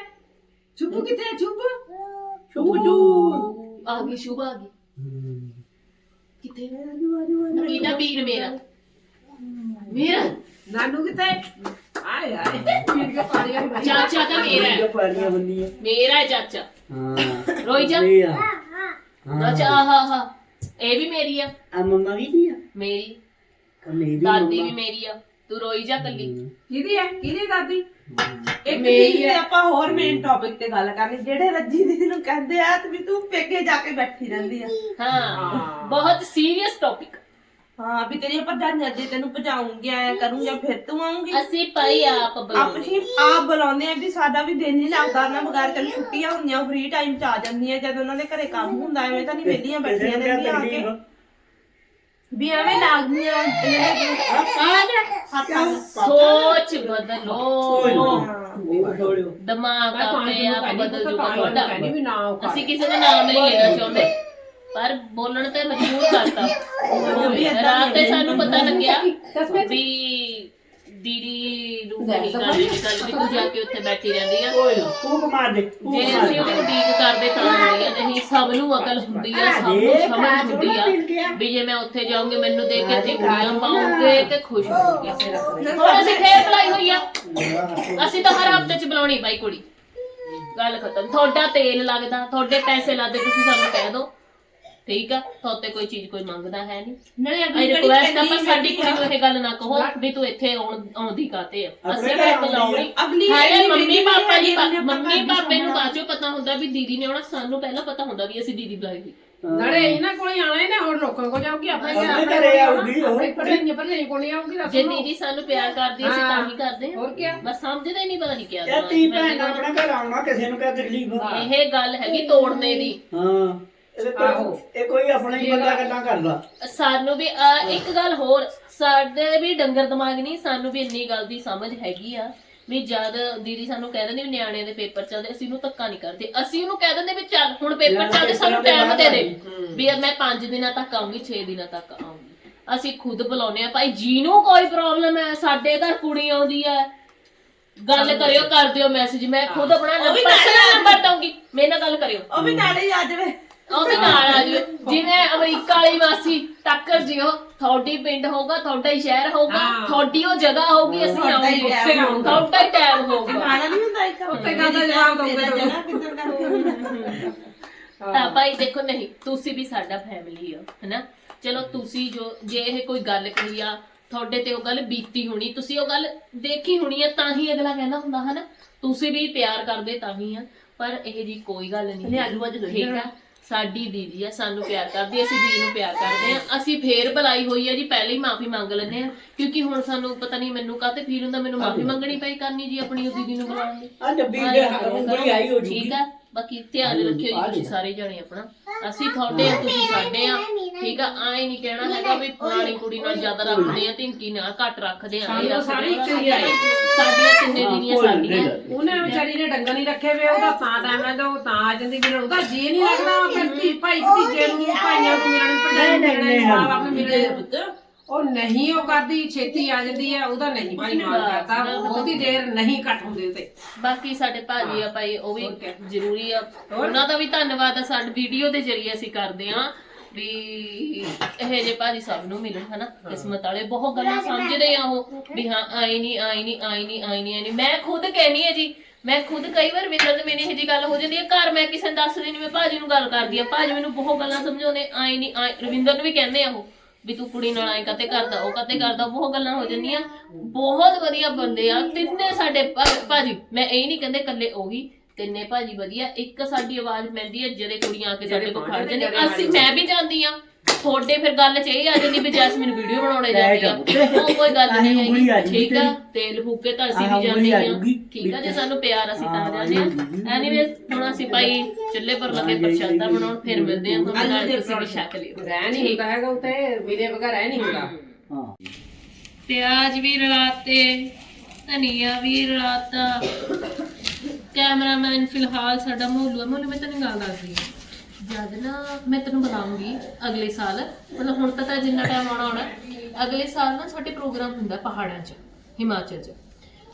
ਚੁੱਪ ਕਿੱਥੇ ਹੈ ਚੁੱਪ ਸ਼ੁਭਦੂ ਆ ਗਈ ਸ਼ੁਭ ਆ ਗਈ ਕਿੱਥੇ ਕਿਹਦਾ ਵੀਰ ਮੇਰਾ ਮੇਰਾ ਨਾਨੂ ਕਿੱਥੇ ਆਏ ਆਏ ਪੀੜ ਕੇ ਪਾਣੀ ਆ ਭਾਈ ਚਾਚਾ ਤਾਂ ਮੇਰਾ ਹੈ। ਇਹ ਪਾਣੀਆਂ ਬੰਦੀਆਂ ਮੇਰਾ ਹੈ ਚਾਚਾ ਹਾਂ ਰੋਈ ਜਾ ਇਹ ਆ ਚਾਚਾ ਆਹਾ ਆਹਾ ਇਹ ਵੀ ਮੇਰੀ ਆ ਆ ਮੰਮਾ ਵੀ ਦੀ ਆ ਮੇਰੀ ਕਾ ਮੇਰੀ ਦਾਦੀ ਵੀ ਮੇਰੀ ਆ ਤੂੰ ਰੋਈ ਜਾ ਕੱਲੀ। ਕਿਹਦੀ ਹੈ ਕਿਹਦੀ ਦਾਦੀ? ਇੱਕ ਮੇਰੀ ਚੀਜ਼ ਤੇ ਹੈ। ਆਪਾਂ ਹੋਰ ਮੇਨ ਟੌਪਿਕ ਤੇ ਗੱਲ ਕਰਨੀ ਜਿਹੜੇ ਰੱਜੀ ਦੀ ਨੂੰ ਕਹਿੰਦੇ ਆ ਤੇ ਵੀ ਤੂੰ ਪੇਕੇ ਜਾ ਕੇ ਬੈਠੀ ਰਹਿੰਦੀ ਆ। ਹਾਂ ਬਹੁਤ ਸੀਰੀਅਸ ਟੌਪਿਕ ਹਾਂ ਵੀ ਤੇਰੀਆਂ ਭਰਜਾਈਆਂ ਜੇ ਤੈਨੂੰ ਭਜਾਉਂਗੀ ਆਇਆ ਕਰੂੰਗਾ ਫਿਰ ਤੂੰ ਆਉਂਗੀ ਅਸੀਂ ਭਾਈ ਆਪ ਬੁਲਾਉਂਦੇ ਆਪਣੀ ਆਪ ਬੁਲਾਉਂਦੇ ਆ ਵੀ ਸਾਡਾ ਵੀ ਦਿਨ ਨਹੀਂ ਲੱਗਦਾ ਨਾ ਬਗੈਰ ਚੱਲ ਛੁੱਟੀਆਂ ਹੁੰਦੀਆਂ ਫ੍ਰੀ ਟਾਈਮ ਚ ਆ ਜਾਂਦੀਆਂ ਜਦ ਉਹਨਾਂ ਦੇ ਘਰੇ ਕੰਮ ਹੁੰਦਾ ਐਵੇਂ ਤਾਂ ਨਹੀਂ ਵਿਹਲੀਆਂ ਬੈਠੀਆਂ ਰਹਿੰਦੀਆਂ ਆ ਕੇ। ਵੀ ਐਵੇਂ ਲੱਗਦੀਆਂ ਸੋਚ ਬਦਲੋ। ਦਿਮਾਗ ਆਪੇ ਬਦਲ ਜੂਗਾ ਤੁਹਾਡਾ ਵੀ ਨਾ ਅਸੀਂ ਕਿਸੇ ਦਾ ਨਾਮ ਨਹੀਂ ਲੈਣਾ ਚਾਹੁੰਦੇ। ਪਰ ਬੋਲਣ ਤੇ ਮਜਬੂਰ ਕਰਤਾ। ਰਾਤ ਤੇ ਸਾਨੂੰ ਪਤਾ ਲੱਗਿਆ ਵੀ ਦੀਦੀ ਨੂੰ ਨਹੀਂ ਗੱਲ ਨਹੀਂ ਗੱਲ ਵੀ ਤੂੰ ਜਾ ਕੇ ਉੱਥੇ ਬੈਠੀ ਰਹਿੰਦੀ ਆ। ਓਏ ਫੂਕ ਮਾਰ ਦੇ ਫੂਕ ਜੇ ਅਸੀਂ ਉਹਨੂੰ ਉਡੀਕ ਕਰਦੇ ਤਾਂ ਹੁੰਦੀ ਆ ਨਹੀਂ ਸਭ ਨੂੰ ਅਕਲ ਹੁੰਦੀ ਆ ਸਭ ਨੂੰ ਸਮਝ ਹੁੰਦੀ ਆ ਵੀ ਜੇ ਮੈਂ ਉੱਥੇ ਜਾਊਂਗੀ ਮੈਨੂੰ ਦੇਖ ਕੇ ਚਿੰਗੜੀਆਂ ਪਾਉਂਗੇ ਤੇ ਖੁਸ਼ ਹੋਊਗੀ। ਹੁਣ ਅਸੀਂ ਫੇਰ ਬੁਲਾਈ ਹੋਈ ਆ। ਅਸੀਂ ਤਾਂ ਹਰ ਹਫ਼ਤੇ ਚ ਬੁਲਾਉਣੀ ਬਾਈ ਕੁੜੀ। ਗੱਲ ਖਤਮ। ਤੁਹਾਡਾ ਤੇਲ ਲੱਗਦਾ ਤੁਹਾਡੇ ਪੈਸੇ ਲੱਗਦੇ ਤੁਸੀਂ ਸਾਨੂੰ ਕਹਿ ਦਿਓ ਠੀਕ ਆ? ਤੁਹਾਤੇ ਕੋਈ ਚੀਜ਼ ਕੋਈ ਮੰਗਦਾ ਹੈ ਨਹੀਂ। ਨਹੀਂ ਅਈ ਰਿਕੁਐਸਟ ਆ ਪਰ ਸਾਡੀ ਕੁੜੀ ਨੂੰ ਇਹ ਗੱਲ ਨਾ ਕਹੋ ਵੀ ਤੂੰ ਇੱਥੇ ਆਉਣ ਆਉਂਦੀ ਕਾਤੇ ਆ? ਅਸੀਂ ਵੀ ਬੁਲਾਉਣੀ ਅਗਲੀ ਹਾਏ ਅਗਲੀ ਮੰਮੀ ਪਾਪਾ ਜੀ ਨੇ ਮੰਮੀ ਪਾਪੇ ਨੂੰ ਬਾਅਦ ਚੋਂ ਪਤਾ ਹੁੰਦਾ ਵੀ ਦੀਦੀ ਨੇ ਆਉਣਾ। ਸਾਨੂੰ ਪਹਿਲਾਂ ਪਤਾ ਹੁੰਦਾ ਵੀ ਅਸੀਂ ਦੀਦੀ ਬੁਲਾਈ ਨੜੇ ਇਹਨਾਂ ਕੋਲ ਹੀ ਆਣਾ ਇਹਨੇ ਹੋਰ ਲੋਕਾਂ ਕੋਲ ਜਾਊਗੀ ਆਪਣੇ ਆਪਣੇ ਘਰੇ ਆਊਗੀ ਉਹ। ਆਪਣੇ ਭਰਜਾਈਆਂ ਭਰਜਾਈ ਕੋਲ ਹੀ ਆਊਗੀ ਦੱਸ ਜੇ ਉਹਨੂੰ। ਦੀਦੀ ਸਾਨੂੰ ਪਿਆਰ ਕਰਦੀ ਅਸੀਂ ਤਾਂ ਹੀ ਕਰਦੇ ਹਾਂ। ਹੋਰ ਕੀ ਬਸ ਸਮਝਦੇ ਹੀ ਨਹੀਂ ਪਤਾ ਨਹੀਂ ਕਿਆ ਇਹ ਤੀ ਭੈਣ ਨੇ ਆਪਣੇ ਘਰ ਆਉਣਾ ਕਿਸੇ ਨੂੰ ਕਿਆ ਤਕਲੀਫ ਆ? ਇਹ ਗੱਲ ਹੈਗੀ ਤੋੜਨੇ ਦੀ। ਹਾਂ। ਇਹ ਕੋਈ ਇਹ ਕੋਈ ਆਪਣਾ ਹੀ ਬੰਦਾ ਗੱਲਾਂ ਕਰਦਾ ਸਾਨੂੰ ਵੀ ਅਹ, ਇੱਕ ਗੱਲ ਹੋਰ ਸਾਡੇ ਵੀ ਡੰਗਰ ਦਿਮਾਗ ਨਹੀਂ ਸਾਨੂੰ ਵੀ ਇੰਨੀ ਗੱਲ ਦੀ ਸਮਝ ਹੈਗੀ ਆ ਵੀ ਜਦ ਦੀਦੀ ਸਾਨੂੰ ਕਹਿ ਦਿੰਦੇ ਵੀ ਨਿਆਣਿਆਂ ਦੇ ਪੇਪਰ ਚੱਲਦੇ ਅਸੀਂ ਉਹਨੂੰ ਧੱਕਾ ਨਹੀਂ ਕਰਦੇ। ਅਸੀਂ ਉਹਨੂੰ ਕਹਿ ਦਿੰਦੇ ਵੀ ਚੱਲ ਹੁਣ ਪੇਪਰ ਚੱਲਦੇ ਸਾਨੂੰ ਟਾਈਮ ਦੇ ਦੇ ਵੀ ਮੈਂ 5 ਦਿਨਾਂ ਤੱਕ ਆਉਂਗੀ 6 ਦਿਨਾਂ ਤੱਕ ਆਉਂਗੀ ਅਸੀਂ ਖੁਦ ਬੁਲਾਉਨੇ ਆ ਭਾਈ ਜਿਹਨੂੰ ਕੋਈ ਪ੍ਰੋਬਲਮ ਹੈ ਸਾਡੇ ਘਰ ਕੁੜੀ ਆਉਂਦੀ ਹੈ। ਗੱਲ ਕਰਿਓ ਕਰ ਦਿਓ ਮੈਸੇਜ ਮੈਂ ਖੁਦ ਆਪਣਾ ਉਹ ਵੀ ਪਰਸਨਲ ਨੰਬਰ ਦਊਂਗੀ। ਮੇਰੇ ਨਾਲ ਗੱਲ ਕਰਿਓ। ਉਹ ਵੀ ਨਾਲੇ ਹੀ ਆ ਜਾਵੇ। ਉਹ ਵੀ ਨਾਲ ਆ ਜਾਵੇ ਜਿਵੇਂ ਅਮਰੀਕਾ ਵਾਲੀ ਮਾਸੀ ਟੱਕਰ ਜਿਓ ਤੁਹਾਡੀ ਪਿੰਡ ਹੋਊਗਾ ਤੁਹਾਡਾ ਹੀ ਸ਼ਹਿਰ ਹੋਊਗਾ ਹਾਂ। ਤੁਹਾਡੀ ਉਹ ਜਗ੍ਹਾ ਹੋਊਗੀ ਅਸੀਂ ਤੁਹਾਡਾ ਹੀ ਆਉਂਗੇ ਟਾਈਮ ਹੋਊਗਾ। ਤੁਹਾਡਾ ਹੀ ਟਾਈਮ ਹੋਊਗਾ। ਖਾਣਾ ਨਹੀਂ ਹੁੰਦਾ ਇੱਕ। ਉੱਤੇ ਗੱਲ ਦਾ ਜਵਾਬ ਦਊਂਗੇ ਜਗ੍ਹਾ ਕਿੱਧਰ ਕਰਕੇ ਤਾਂ ਭਾਈ ਦੇਖੋ ਨਹੀਂ ਤੁਸੀਂ ਵੀ ਸਾਡਾ ਫੈਮਿਲੀ ਹੋ ਹੈਨਾ? ਚਲੋ ਤੁਸੀਂ ਜੋ ਜੇ ਇਹ ਕੋਈ ਗੱਲ ਕਹੀ ਆ ਤੁਹਾਡੇ ਤੇ ਉਹ ਗੱਲ ਬੀਤੀ ਹੋਣੀ ਤੁਸੀਂ ਉਹ ਗੱਲ ਦੇਖੀ ਹੋਣੀ ਆ ਤਾਂ ਹੀ ਅਗਲਾ ਕਹਿੰਦਾ ਹੁੰਦਾ ਹਨਾ? ਤੁਸੀਂ ਵੀ ਪਿਆਰ ਕਰਦੇ ਤਾਂ ਹੀ ਆ ਪਰ ਇਹ ਜੀ ਕੋਈ ਗੱਲ ਨਹੀਂ ਠੀਕ ਆ? ਸਾਡੀ ਦੀਦੀ ਆ ਸਾਨੂੰ ਪਿਆਰ ਕਰਦੀ ਆ, ਅਸੀਂ ਦੀਦੀ ਨੂੰ ਪਿਆਰ ਕਰਦੇ ਆ। ਅਸੀਂ ਫੇਰ ਬੁਲਾਈ ਹੋਈ ਆ ਜੀ ਪਹਿਲੇ ਹੀ ਮਾਫੀ ਮੰਗ ਲੈਂਦੇ ਆ। ਕਿਉਂਕਿ ਹੁਣ ਸਾਨੂੰ ਪਤਾ ਨਹੀਂ ਮੈਨੂੰ ਕਾਹਤੇ ਫੀਲ ਹੁੰਦਾ ਮੈਨੂੰ ਮਾਫੀ ਮੰਗਣੀ ਪਈ ਕਰਨੀ ਜੀ ਆਪਣੀ ਉਹ ਦੀਦੀ ਨੂੰ ਬੁਲਾਉਣ ਦੀ। ਆ ਡੱਬੀ ਦੇ ਉਂਗਲੀ ਆਈ ਹੋ ਜੂਗੀ। ਠੀਕ ਆ। ਬਾਕੀ ਧਿਆਨ ਰੱਖਿਓ ਜੀ ਤੁਸੀਂ ਸਾਰੇ ਜਣੇ ਆਪਣਾ। ਅਸੀਂ ਤੁਹਾਡੇ ਆ ਤੁਸੀਂ ਸਾਡੇ ਆ। ਠੀਕ ਆ ਆਏ ਨਹੀਂ ਕਹਿਣਾ ਹੈਗਾ ਵੀ ਪੁਰਾਣੀ ਕੁੜੀ ਨਾਲ ਜ਼ਿਆਦਾ ਰੱਖਦੇ ਆ ਧਿੰਕੀ ਨਾਲ ਘੱਟ ਰੱਖਦੇ ਆ। ਇਹ ਸਾਰੀ। ਸਾਡੀਆਂ ਤਿੰਨੇ ਦੀਦੀਆਂ ਸਾਡੀਆਂ। ਉਹਨੇ ਵਿਚਾਰੀ ਨੇ ਡੰਗਰ ਨਹੀਂ ਰੱਖੇ ਵੇ ਉਹਦਾ ਤਾਂ ਟਾਈਮ ਹੈ ਉਹ ਤਾਂ ਆ ਜਾਂਦੀ ਵੀ ਉਹਦਾ ਜੀ ਨਹੀਂ ਲੱਗਦਾ ਫਿਰ ਧੀ ਭਾਈ ਭਤੀਜੇ ਨੂੰ ਭਾਈਆਂ ਨੂੰ ਮਿਲਣ ਭਜਾਈ ਮਿਲਣ ਸਾਲ ਆਪਣੇ ਮਿਲਣ ਉਹ ਨਹੀਂ ਉਹ ਕਰਦੀ ਛੇਤੀ ਆ ਜਾਂਦੀ ਹੈ ਉਹਦਾ ਨਹੀਂ ਭਾਈ ਮਾਰ ਕਰਦਾ। ਬਹੁਤੀ ਦੇਰ ਨਹੀਂ ਕੱਟ ਹੁੰਦੇ ਤੇ ਬਾਕੀ ਸਾਡੇ ਭਾਜੀ ਆ ਭਾਈ ਉਹ ਵੀ ਜ਼ਰੂਰੀ ਆ। ਉਹਨਾਂ ਦਾ ਵੀ ਧੰਨਵਾਦ ਆ ਸਾਡੀ ਵੀਡੀਓ ਦੇ ਜ਼ਰੀਏ ਅਸੀਂ ਕਰਦੇ ਆ ਵੀ ਇਹ ਜੇ ਭਾਜੀ ਸਭ ਨੂੰ ਮਿਲਣ ਹਨਾ? ਕਿਸਮਤ ਵਾਲੇ ਬਹੁਤ ਗੱਲਾਂ ਸਮਝਦੇ ਆ ਉਹ ਵੀ ਹਾਂ ਆਈ ਨਹੀਂ ਆਈ ਨਹੀਂ ਆਈ ਨਹੀਂ ਆਈ ਨਹੀਂ ਆਈ ਨਹੀਂ ਮੈਂ ਖੁਦ ਕਹਿਨੀ ਆ ਜੀ ਮੈਂ ਖੁਦ ਕਈ ਵਾਰ ਵਿੰਦਰ ਤੇ ਮੈਨੂੰ ਇਹ ਜੀ ਗੱਲ ਹੋ ਜਾਂਦੀ ਹੈ ਘਰ ਮੈਂ ਕਿਸੇ ਨੂੰ ਦੱਸਦੀ ਨਹੀਂ ਮੈਂ ਭਾਜੀ ਨੂੰ ਗੱਲ ਕਰਦੀ ਆ। ਭਾਜੀ ਮੈਨੂੰ ਬਹੁਤ ਗੱਲਾਂ ਸਮਝਾਉਂਦੇ ਆਈ ਨਹੀਂ ਆਈ ਰਵਿੰਦਰ ਨੂੰ ਵੀ ਕਹਿੰਦੇ ਆ ਉਹ। ਵੀ ਤੂੰ ਕੁੜੀ ਨਾਲ ਆਏ ਕਤੇ ਕਰਦਾ ਉਹ ਕਤੇ ਕਰਦਾ ਬਹੁਤ ਗੱਲਾਂ ਹੋ ਜਾਂਦੀਆਂ। ਬਹੁਤ ਵਧੀਆ ਬੰਦੇ ਆ ਤਿੰਨੇ ਸਾਡੇ ਭਾ- ਭਾਜੀ ਮੈਂ ਇਹ ਨਹੀਂ ਕਹਿੰਦੇ ਕੱਲੇ ਉਹੀ ਤਿੰਨੇ ਭਾਜੀ ਵਧੀਆ ਇੱਕ ਸਾਡੀ ਆਵਾਜ਼ ਪੈਂਦੀ ਹੈ ਜਿਹੜੇ ਕੁੜੀਆਂ ਆ ਕੇ ਸਾਡੇ ਕੋਲ ਖੜ ਜਾਂਦੇ ਅਸੀਂ ਮੈਂ ਵੀ ਜਾਂਦੀ ਆ ਤੁਹਾਡੇ ਫਿਰ ਗੱਲ ਚ ਇਹ ਆ ਜਾਂਦੀ ਵੀ ਜੈਸਮੀਨ ਵੀਡੀਓ ਬਣਾਉਣੇ ਜਾਂਦੀ ਆ। ਉਹ ਕੋਈ ਗੱਲ ਨਹੀਂ ਹੈਗੀ। ਠੀਕ ਆ ਤੇਲ ਫੂਕੇ ਤਾਂ ਅਸੀਂ ਵੀ ਜਾਂਦੇ ਆ। ਠੀਕ ਆ ਜੇ ਸਾਨੂੰ ਪਿਆਰ ਅਸੀਂ ਤਾਂ ਜਾਂਦੇ ਆ। ਐਨੀਵੇਜ਼ ਹੁਣ ਅਸੀਂ ਭਾਈ ਚੁੱਲ੍ਹੇ ਪਰ ਲੱਗੇ ਪ੍ਰਸ਼ਾਦਾ ਬਣਾਉਣ ਫਿਰ ਮਿਲਦੇ ਆ ਤੁਹਾਨੂੰ ਨਾਲ ਤੁਸੀਂ ਵੀ ਛਕ ਲਿਓ। ਰਹਿ ਨਹੀਂ ਹੁੰਦਾ ਹੈਗਾ ਉੱਤੇ ਮਿਲੇ ਬਗੈਰ ਰਹਿ ਨਹੀਂ ਹੁੰਦਾ। ਹਾਂ। ਪਿਆਜ਼ ਵੀ ਰਲਾਤੇ ਧਨੀਆ ਵੀ ਰਲਾਤਾ। ਕੈਮਰਾਮੈਨ ਫਿਲਹਾਲ ਸਾਡਾ ਮੋਲੂ ਮੋਲੂ ਮੈਂ ਤੈਨੂੰ ਗੱਲ ਦੱਸਦੀ ਹਾਂ। ਜਦ ਨਾ ਮੈਂ ਤੈਨੂੰ ਬੁਲਾਉਂਗੀ ਅਗਲੇ ਸਾਲ ਮਤਲਬ ਹੁਣ ਤਾਂ ਤਾਂ ਜਿੰਨਾ ਟਾਈਮ ਆਉਣਾ ਹੋਣਾ ਅਗਲੇ ਸਾਲ ਨਾ ਸਾਡੇ ਪ੍ਰੋਗਰਾਮ ਹੁੰਦਾ ਪਹਾੜਾਂ 'ਚ ਹਿਮਾਚਲ 'ਚ।